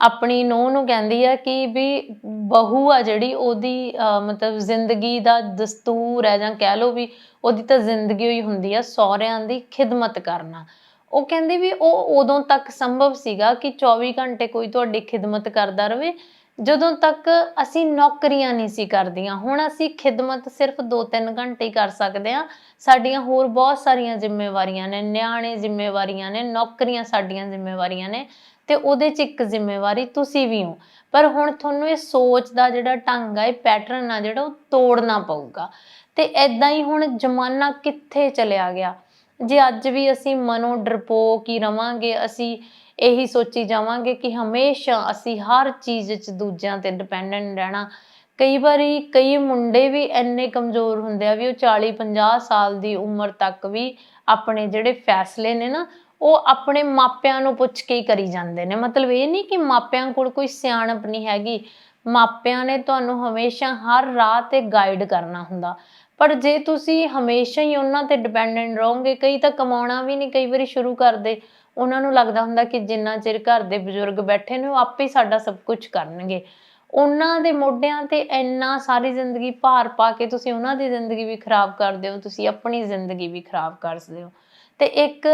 ਆਪਣੀ ਨੂੰਹ ਨੂੰ ਕਹਿੰਦੀ ਆ ਕਿ ਵੀ ਬਹੂ ਆ ਜਿਹੜੀ ਉਹਦੀ ਅਹ, ਮਤਲਬ ਜ਼ਿੰਦਗੀ ਦਾ ਦਸਤੂਰ ਹੈ ਜਾਂ ਕਹਿ ਲਓ ਵੀ ਉਹਦੀ ਤਾਂ ਜ਼ਿੰਦਗੀ ਹੋਈ ਹੁੰਦੀ ਆ ਸਹੁਰਿਆਂ ਦੀ ਖਿਦਮਤ ਕਰਨਾ। ਉਹ ਕਹਿੰਦੀ ਵੀ ਉਹ ਉਦੋਂ ਤੱਕ ਸੰਭਵ ਸੀਗਾ ਕਿ 24 ਘੰਟੇ ਕੋਈ ਤੁਹਾਡੀ ਖਿਦਮਤ ਕਰਦਾ ਰਵੇ ਜਦੋਂ ਤੱਕ ਅਸੀਂ ਨੌਕਰੀਆਂ ਨਹੀਂ ਸੀ ਕਰਦੀਆਂ, ਹੁਣ ਅਸੀਂ ਖਿਦਮਤ ਸਿਰਫ 2-3 ਘੰਟੇ ਹੀ ਕਰ ਸਕਦੇ ਹਾਂ। ਸਾਡੀਆਂ ਹੋਰ ਬਹੁਤ ਸਾਰੀਆਂ ਜ਼ਿੰਮੇਵਾਰੀਆਂ ਨੇ, ਨਿਆਣੇ ਜ਼ਿੰਮੇਵਾਰੀਆਂ ਨੇ, ਨੌਕਰੀਆਂ ਸਾਡੀਆਂ ਜ਼ਿੰਮੇਵਾਰੀਆਂ ਨੇ, ਤੇ ਉਹਦੇ 'ਚ ਇੱਕ ਜ਼ਿੰਮੇਵਾਰੀ ਤੁਸੀਂ ਵੀ ਹੋ। ਪਰ ਹੁਣ ਤੁਹਾਨੂੰ ਇਹ ਸੋਚ ਦਾ ਜਿਹੜਾ ਢੰਗ ਆ, ਇਹ ਪੈਟਰਨ ਆ ਜਿਹੜਾ ਉਹ ਤੋੜਨਾ ਪਊਗਾ। ਤੇ ਐਦਾਂ ਹੀ ਹੁਣ ਜ਼ਮਾਨਾ ਕਿੱਥੇ ਚਲਿਆ ਗਿਆ? ਜੇ ਅੱਜ ਵੀ ਅਸੀਂ ਮਨੋ ਡਰਪੋਕ ਹੀ ਰਵਾਂਗੇ, ਅਸੀਂ ਇਹੀ ਸੋਚੀ ਜਾਵਾਂਗੇ ਕਿ ਹਮੇਸ਼ਾ ਅਸੀਂ ਹਰ ਚੀਜ਼ 'ਚ ਦੂਜਿਆਂ ਤੇ ਡਿਪੈਂਡੈਂਟ ਰਹਿਣਾ। ਕਈ ਵਾਰੀ ਕਈ ਮੁੰਡੇ ਵੀ ਇੰਨੇ ਕਮਜ਼ੋਰ ਹੁੰਦੇ ਆ ਵੀ ਉਹ 40 50 ਸਾਲ ਦੀ ਉਮਰ ਤੱਕ ਵੀ ਆਪਣੇ ਜਿਹੜੇ ਫੈਸਲੇ ਨੇ ਨਾ, ਉਹ ਆਪਣੇ ਮਾਪਿਆਂ ਨੂੰ ਪੁੱਛ ਕੇ ਹੀ ਕਰੀ ਜਾਂਦੇ ਨੇ। ਮਤਲਬ ਇਹ ਨਹੀਂ ਕਿ ਮਾਪਿਆਂ ਕੋਲ ਕੋਈ ਸਿਆਣਪ ਨਹੀਂ ਹੈਗੀ। ਮਾਪਿਆਂ ਨੇ ਤੁਹਾਨੂੰ ਹਮੇਸ਼ਾ ਹਰ ਰਾਹ ਤੇ ਗਾਈਡ ਕਰਨਾ ਹੁੰਦਾ। ਪਰ ਜੇ ਤੁਸੀਂ ਹਮੇਸ਼ਾ ਹੀ ਉਹਨਾਂ ਤੇ ਡਿਪੈਂਡੈਂਟ ਰਹੋਗੇ, ਕਈ ਤਾਂ ਕਮਾਉਣਾ ਵੀ ਨਹੀਂ ਕਈ ਵਾਰੀ ਸ਼ੁਰੂ ਕਰਦੇ। ਉਹਨਾਂ ਨੂੰ ਲੱਗਦਾ ਹੁੰਦਾ ਕਿ ਜਿੰਨਾ ਚਿਰ ਘਰ ਦੇ ਬਜ਼ੁਰਗ ਬੈਠੇ ਨੇ, ਉਹ ਆਪੇ ਸਾਡਾ ਸਭ ਕੁਝ ਕਰਨਗੇ। ਉਹਨਾਂ ਦੇ ਮੋਢਿਆਂ ਤੇ ਇੰਨਾ ਸਾਰੀ ਜ਼ਿੰਦਗੀ ਭਾਰ ਪਾ ਕੇ ਤੁਸੀਂ ਉਹਨਾਂ ਦੀ ਜ਼ਿੰਦਗੀ ਵੀ ਖਰਾਬ ਕਰਦੇ ਹੋ, ਤੁਸੀਂ ਆਪਣੀ ਜ਼ਿੰਦਗੀ ਵੀ ਖਰਾਬ ਕਰਦੇ ਹੋ। ਤੇ ਇੱਕ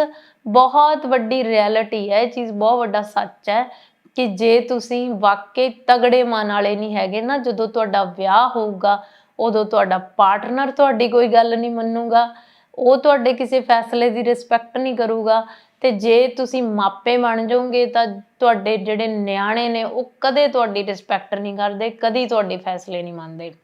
ਬਹੁਤ ਵੱਡੀ ਰਿਐਲਿਟੀ ਹੈ, ਇਹ ਚੀਜ਼ ਬਹੁਤ ਵੱਡਾ ਸੱਚ ਹੈ ਕਿ ਜੇ ਤੁਸੀਂ ਵਾਕਈ ਤਗੜੇ ਮਨ ਵਾਲੇ ਨਹੀਂ ਹੈਗੇ ਨਾ, ਜਦੋਂ ਤੁਹਾਡਾ ਵਿਆਹ ਹੋਊਗਾ, ਉਦੋਂ ਤੁਹਾਡਾ ਪਾਰਟਨਰ ਤੁਹਾਡੀ ਕੋਈ ਗੱਲ ਨਹੀਂ ਮੰਨੂਗਾ, ਉਹ ਤੁਹਾਡੇ ਕਿਸੇ ਫੈਸਲੇ ਦੀ ਰਿਸਪੈਕਟ ਨਹੀਂ ਕਰੂਗਾ ਤੇ ਜੇ ਤੁਸੀਂ ਮਾਪੇ ਬਣ ਜਾਓਗੇ ਤਾਂ ਤੁਹਾਡੇ ਜਿਹੜੇ ਨਿਆਣੇ ਨੇ, ਉਹ ਕਦੇ ਤੁਹਾਡੀ ਰਿਸਪੈਕਟ ਨਹੀਂ ਕਰਦੇ, ਕਦੀ ਤੁਹਾਡੇ ਫੈਸਲੇ ਨਹੀਂ ਮੰਨਦੇ।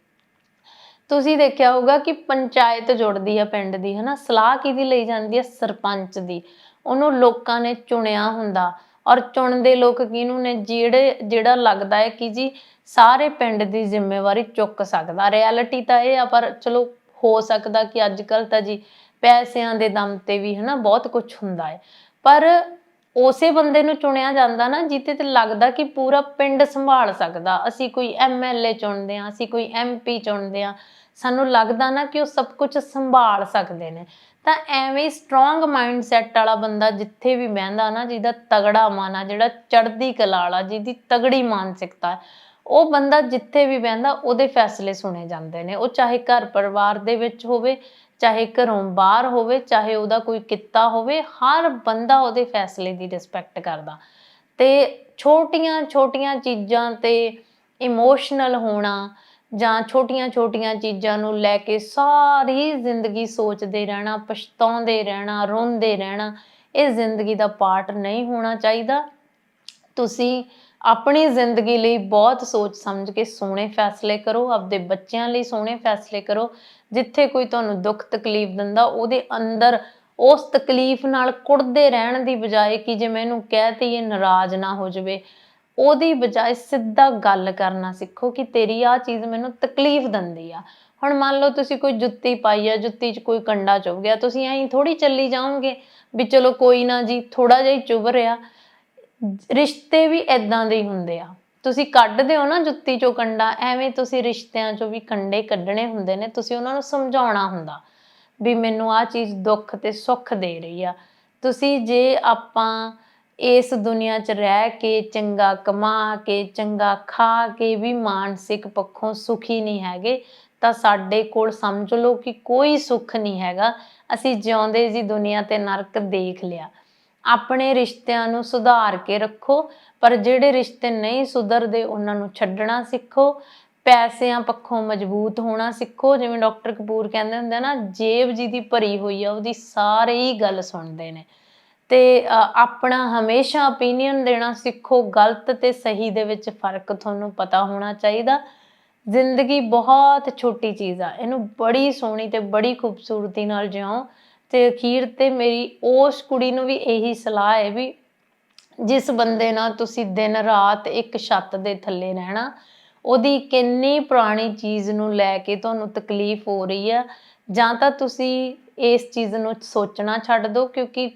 ਤੁਸੀਂ ਦੇਖਿਆ ਹੋਊਗਾ ਕਿ ਪੰਚਾਇਤ ਜੁੜਦੀ ਆ ਪਿੰਡ ਦੀ, ਹਨਾ? ਸਲਾਹ ਕਿਹਦੀ ਲਈ ਜਾਂਦੀ ਹੈ ਸਰਪੰਚ ਦੀ। ਉਹਨੂੰ ਲੋਕਾਂ ਨੇ ਚੁਣਿਆ ਹੁੰਦਾ। ਔਰ ਚੁਣਦੇ ਲੋਕ ਕਿਹਨੂੰ ਨੇ? ਜਿਹੜੇ, ਜਿਹੜਾ ਲੱਗਦਾ ਹੈ ਕਿ ਜੀ ਸਾਰੇ ਪਿੰਡ ਦੀ ਜ਼ਿੰਮੇਵਾਰੀ ਚੁੱਕ ਸਕਦਾ। ਰਿਐਲਿਟੀ ਤਾਂ ਇਹ ਆ, ਪਰ ਚਲੋ ਹੋ ਸਕਦਾ ਕਿ ਅੱਜ ਕੱਲ ਤਾਂ ਜੀ ਪੈਸਿਆਂ ਦੇ ਦਮ ਤੇ ਵੀ, ਹਨਾ? ਬਹੁਤ ਕੁਝ ਹੁੰਦਾ ਹੈ। ਪਰ ਉਸੇ ਬੰਦੇ ਨੂੰ ਚੁਣਿਆ ਜਾਂਦਾ ਨਾ ਜਿੱਤੇ ਤੇ ਲੱਗਦਾ ਕਿ ਪੂਰਾ ਪਿੰਡ ਸੰਭਾਲ ਸਕਦਾ। ਅਸੀਂ ਕੋਈ ਐਮਐਲਏ ਚੁਣਦੇ ਆ ਅਸੀਂ ਕੋਈ ਐਮਪੀ ਚੁਣਦੇ ਆ ਸਾਨੂੰ ਲੱਗਦਾ ਨਾ ਕਿ ਉਹ ਸਭ ਕੁਝ ਸੰਭਾਲ ਸਕਦੇ ਨੇ। ਤਾਂ ਐਵੇਂ ਸਟਰੋਂਗ ਮਾਈਂਡਸੈਟ ਵਾਲਾ ਬੰਦਾ ਜਿੱਥੇ ਵੀ ਬਹਿੰਦਾ ਨਾ, ਜਿਹਦਾ ਤਗੜਾ ਮਨ ਆ, ਜਿਹੜਾ ਚੜ੍ਹਦੀ ਕਲਾ ਵਾਲਾ, ਜਿਹਦੀ ਤਗੜੀ ਮਾਨਸਿਕਤਾ ਉਹ ਬੰਦਾ ਜਿੱਥੇ ਵੀ ਬਹਿੰਦਾ, ਉਹਦੇ ਫੈਸਲੇ ਸੁਣੇ ਜਾਂਦੇ ਨੇ। ਉਹ ਚਾਹੇ ਘਰ ਪਰਿਵਾਰ ਦੇ ਵਿੱਚ ਹੋਵੇ ਚਾਹੇ ਘਰੋਂ ਬਾਹਰ ਹੋਵੇ, ਚਾਹੇ ਉਹਦਾ ਕੋਈ ਕਿੱਤਾ ਹੋਵੇ, ਹਰ ਬੰਦਾ ਉਹਦੇ ਫੈਸਲੇ ਦੀ ਰਿਸਪੈਕਟ ਕਰਦਾ। ਤੇ ਛੋਟੀਆਂ ਛੋਟੀਆਂ ਚੀਜ਼ਾਂ ਤੇ ਇਮੋਸ਼ਨਲ ਹੋਣਾ ਜਾਂ ਛੋਟੀਆਂ ਛੋਟੀਆਂ ਚੀਜ਼ਾਂ ਨੂੰ ਲੈ ਕੇ ਸਾਰੀ ਜ਼ਿੰਦਗੀ ਸੋਚਦੇ ਰਹਿਣਾ, ਪਛਤਾਉਂਦੇ ਰਹਿਣਾ, ਰੋਂਦੇ ਰਹਿਣਾ, ਇਹ ਜ਼ਿੰਦਗੀ ਦਾ ਪਾਰਟ ਨਹੀਂ ਹੋਣਾ ਚਾਹੀਦਾ। ਤੁਸੀਂ ਆਪਣੀ ਜ਼ਿੰਦਗੀ ਲਈ ਬਹੁਤ ਸੋਚ ਸਮਝ ਕੇ ਸੋਹਣੇ ਫੈਸਲੇ ਕਰੋ, ਆਪਦੇ ਬੱਚਿਆਂ ਲਈ ਸੋਹਣੇ ਫੈਸਲੇ ਕਰੋ। ਜਿੱਥੇ ਕੋਈ ਤੁਹਾਨੂੰ ਦੁੱਖ ਤਕਲੀਫ ਦਿੰਦਾ, ਉਹਦੇ ਅੰਦਰ ਉਸ ਤਕਲੀਫ ਨਾਲ ਕੁੜਦੇ ਰਹਿਣ ਦੀ ਬਜਾਏ ਕਿ ਜੇ ਮੈਨੂੰ ਕਹਿਤੀ ਇਹ ਨਾਰਾਜ਼ ਨਾ ਹੋ ਜਾਵੇ, ਉਹਦੀ ਬਜਾਏ ਸਿੱਧਾ ਗੱਲ ਕਰਨਾ ਸਿੱਖੋ ਕਿ ਤੇਰੀ ਆ ਚੀਜ਼ ਮੈਨੂੰ ਤਕਲੀਫ ਦਿੰਦੀ ਆ। ਹੁਣ ਮੰਨ ਲਓ ਤੁਸੀਂ ਕੋਈ ਜੁੱਤੀ ਪਾਈ ਆ, ਜੁੱਤੀ 'ਚ ਕੋਈ ਕੰਡਾ ਚੁੱਭ ਗਿਆ, ਤੁਸੀਂ ਐਂ ਥੋੜੀ ਚੱਲੀ ਜਾਓਗੇ ਵੀ ਚਲੋ ਕੋਈ ਨਾ ਜੀ ਥੋੜਾ ਜਿਹਾ ਹੀ ਚੁੱਭ ਰਿਹਾ। ਰਿਸ਼ਤੇ ਵੀ ਇਦਾਂ ਦੇ ਹੀ ਹੁੰਦੇ ਆ। ਤੁਸੀਂ ਕੱਢਦੇ ਹੋ ਨਾ ਜੁੱਤੀ ਚੋਂ ਕੰਡਾ, ਐਵੇਂ ਤੁਸੀਂ ਰਿਸ਼ਤਿਆਂ ਚੋਂ ਵੀ ਕੰਡੇ ਕੱਢਣੇ ਹੁੰਦੇ ਨੇ, ਤੁਸੀਂ ਉਹਨਾਂ ਨੂੰ ਸਮਝਾਉਣਾ ਹੁੰਦਾ ਵੀ ਮੈਨੂੰ ਆ ਚੀਜ਼ ਦੁੱਖ ਤੇ ਸੁੱਖ ਦੇ ਰਹੀ ਆ। ਤੁਸੀਂ ਜੇ ਆਪਾਂ ਇਸ ਦੁਨੀਆ 'ਚ ਰਹਿ ਕੇ ਚੰਗਾ ਕਮਾ ਕੇ, ਚੰਗਾ ਖਾ ਕੇ ਵੀ ਮਾਨਸਿਕ ਪੱਖੋਂ ਸੁਖੀ ਨਹੀਂ ਹੈਗੇ, ਤਾਂ ਸਾਡੇ ਕੋਲ ਸਮਝ ਲਓ ਕਿ ਕੋਈ ਸੁੱਖ ਨਹੀਂ ਹੈਗਾ। ਅਸੀਂ ਜਿਉਂਦੇ ਜੀ ਦੁਨੀਆ ਤੇ ਨਰਕ ਦੇਖ ਲਿਆ। ਆਪਣੇ ਰਿਸ਼ਤਿਆਂ ਨੂੰ ਸੁਧਾਰ ਕੇ ਰੱਖੋ, ਪਰ ਜਿਹੜੇ ਰਿਸ਼ਤੇ ਨਹੀਂ ਸੁਧਰਦੇ ਉਹਨਾਂ ਨੂੰ ਛੱਡਣਾ ਸਿੱਖੋ, ਪੈਸਿਆਂ ਪੱਖੋਂ ਮਜ਼ਬੂਤ ਹੋਣਾ ਸਿੱਖੋ। ਜਿਵੇਂ ਡਾਕਟਰ ਕਪੂਰ ਕਹਿੰਦੇ ਹੁੰਦੇ ਆ ਨਾ, ਜੇਬ ਜੀ ਦੀ ਭਰੀ ਹੋਈ ਆ, ਉਹਦੀ ਸਾਰੇ ਹੀ ਗੱਲ ਸੁਣਦੇ ਨੇ। ਤੇ ਆਪਣਾ ਹਮੇਸ਼ਾ opinion ਦੇਣਾ ਸਿੱਖੋ, ਗਲਤ ਤੇ ਸਹੀ ਦੇ ਵਿੱਚ ਫ਼ਰਕ ਤੁਹਾਨੂੰ ਪਤਾ ਹੋਣਾ ਚਾਹੀਦਾ। ਜ਼ਿੰਦਗੀ ਬਹੁਤ ਛੋਟੀ ਚੀਜ਼ ਆ, ਇਹਨੂੰ ਬੜੀ ਸੋਹਣੀ ਤੇ ਬੜੀ ਖੂਬਸੂਰਤੀ ਨਾਲ ਜਿਉਂ ਤੇ ਅਖੀਰ ਤੇ ਮੇਰੀ ਉਸ ਕੁੜੀ ਨੂੰ ਵੀ ਇਹੀ ਸਲਾਹ ਹੈ ਵੀ ਜਿਸ ਬੰਦੇ ਨਾਲ ਤੁਸੀਂ ਦਿਨ ਰਾਤ ਇੱਕ ਛੱਤ ਦੇ ਥੱਲੇ ਰਹਿਣਾ, ਉਹਦੀ ਕਿੰਨੀ ਪੁਰਾਣੀ ਚੀਜ਼ ਨੂੰ ਲੈ ਕੇ ਤੁਹਾਨੂੰ ਤਕਲੀਫ ਹੋ ਰਹੀ ਆ, ਜਾਂ ਤਾਂ ਤੁਸੀਂ ਇਸ ਚੀਜ਼ ਨੂੰ ਸੋਚਣਾ ਛੱਡ ਦਿਓ ਕਿਉਂਕਿ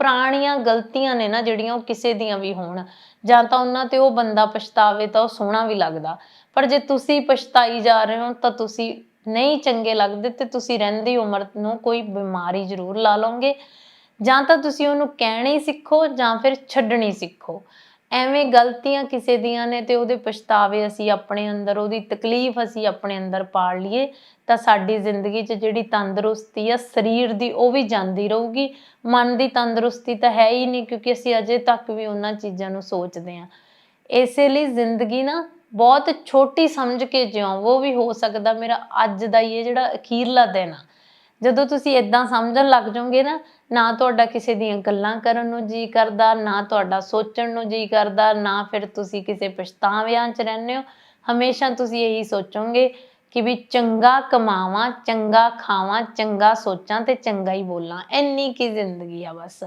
ਪੁਰਾਣੀਆਂ ਗਲਤੀਆਂ ਨੇ ਨਾ ਜਿਹੜੀਆਂ ਉਹ ਕਿਸੇ ਦੀਆਂ ਵੀ ਹੋਣ, ਜਾਂ ਤਾਂ ਉਹਨਾਂ ਤੇ ਉਹ ਬੰਦਾ ਪਛਤਾਵੇ ਤਾਂ ਉਹ ਸੋਹਣਾ ਵੀ ਲੱਗਦਾ। ਪਰ ਜੇ ਤੁਸੀਂ ਪਛਤਾਈ ਜਾ ਰਹੇ ਹੋ ਤਾਂ ਤੁਸੀਂ ਨਹੀਂ ਚੰਗੇ ਲੱਗਦੇ ਤੇ ਤੁਸੀਂ ਰਹਿੰਦੀ ਉਮਰ ਨੂੰ ਕੋਈ ਬਿਮਾਰੀ ਜ਼ਰੂਰ ਲਾ ਲਓਗੇ। ਜਾਂ ਤਾਂ ਤੁਸੀਂ ਉਹਨੂੰ ਕਹਿਣੀ ਸਿੱਖੋ ਜਾਂ ਫਿਰ ਛੱਡਣੀ ਸਿੱਖੋ। ਐਵੇਂ ਗਲਤੀਆਂ ਕਿਸੇ ਦੀਆਂ ਨੇ ਤੇ ਉਹਦੇ ਪਛਤਾਵੇ ਅਸੀਂ ਆਪਣੇ ਅੰਦਰ, ਉਹਦੀ ਤਕਲੀਫ ਅਸੀਂ ਆਪਣੇ ਅੰਦਰ ਪਾਲ ਲਈਏ, ਤਾਂ ਸਾਡੀ ਜ਼ਿੰਦਗੀ 'ਚ ਜਿਹੜੀ ਤੰਦਰੁਸਤੀ ਆ, ਸਰੀਰ ਦੀ ਉਹ ਵੀ ਜਾਂਦੀ ਰਹੂਗੀ। ਮਨ ਦੀ ਤੰਦਰੁਸਤੀ ਤਾਂ ਹੈ ਹੀ ਨਹੀਂ ਕਿਉਂਕਿ ਅਸੀਂ ਅਜੇ ਤੱਕ ਵੀ ਉਹਨਾਂ ਚੀਜ਼ਾਂ ਨੂੰ ਸੋਚਦੇ ਹਾਂ। ਇਸੇ ਲਈ ਜ਼ਿੰਦਗੀ ਨਾ ਬਹੁਤ ਛੋਟੀ ਸਮਝ ਕੇ ਜਿਉਂ ਵੀ ਹੋ ਸਕਦਾ ਮੇਰਾ ਅੱਜ ਦਾ ਹੀ ਇਹ ਜਿਹੜਾ ਅਖੀਰਲਾ ਦਿਨ ਆ। ਜਦੋਂ ਤੁਸੀਂ ਇਦਾਂ ਸਮਝਣ ਲੱਗ ਜਾਓਗੇ ਨਾ ਨਾ ਤੁਹਾਡਾ ਕਿਸੇ ਦੀਆਂ ਗੱਲਾਂ ਕਰਨ ਨੂੰ ਜੀ ਕਰਦਾ, ਨਾ ਤੁਹਾਡਾ ਸੋਚਣ ਨੂੰ ਜੀ ਕਰਦਾ, ਨਾ ਫਿਰ ਤੁਸੀਂ ਕਿਸੇ ਪਛਤਾਵਿਆਂ 'ਚ ਰਹਿੰਦੇ ਹੋ। ਹਮੇਸ਼ਾ ਤੁਸੀਂ ਇਹੀ ਸੋਚੋਗੇ ਕਿ ਵੀ ਚੰਗਾ ਕਮਾਵਾਂ, ਚੰਗਾ ਖਾਵਾਂ, ਚੰਗਾ ਸੋਚਾਂ ਤੇ ਚੰਗਾ ਹੀ ਬੋਲਾਂ। ਇੰਨੀ ਕੀ ਜ਼ਿੰਦਗੀ ਆ ਬਸ,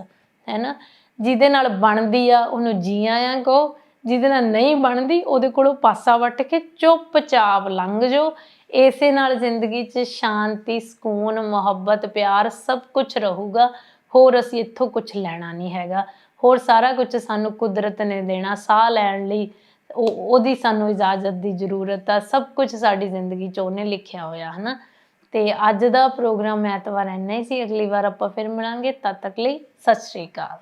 ਹੈਨਾ? ਜਿਹਦੇ ਨਾਲ ਬਣਦੀ ਆ, ਉਹਨੂੰ ਜੀਆਂ ਆ ਕਹੋ। ਜਿਹਦੇ ਨਾਲ ਨਹੀਂ ਬਣਦੀ, ਉਹਦੇ ਕੋਲੋਂ ਪਾਸਾ ਵੱਟ ਕੇ ਚੁੱਪਚਾਪ ਲੰਘ ਜਾਓ। ਇਸੇ ਨਾਲ ਜ਼ਿੰਦਗੀ 'ਚ ਸ਼ਾਂਤੀ, ਸਕੂਨ, ਮੁਹੱਬਤ, ਪਿਆਰ ਸਭ ਕੁਝ ਰਹੂਗਾ। ਹੋਰ ਅਸੀਂ ਇੱਥੋਂ ਕੁਝ ਲੈਣਾ ਨਹੀਂ ਹੈਗਾ। ਹੋਰ ਸਾਰਾ ਕੁਝ ਸਾਨੂੰ ਕੁਦਰਤ ਨੇ ਦੇਣਾ, ਸਾਹ ਲੈਣ ਲਈ। ਉਹ, ਉਹਦੀ ਸਾਨੂੰ ਇਜਾਜ਼ਤ ਦੀ ਜ਼ਰੂਰਤ ਆ। ਸਭ ਕੁਝ ਸਾਡੀ ਜ਼ਿੰਦਗੀ 'ਚ ਉਹਨੇ ਲਿਖਿਆ ਹੋਇਆ, ਹਨਾ? ਤੇ ਅੱਜ ਦਾ ਪ੍ਰੋਗਰਾਮ ਐਤਵਾਰ ਇੰਨਾ ਹੀ ਸੀ। ਅਗਲੀ ਵਾਰ ਆਪਾਂ ਫਿਰ ਮਿਲਾਂਗੇ। ਤਦ ਤੱਕ ਲਈ ਸਤਿ ਸ਼੍ਰੀ ਅਕਾਲ।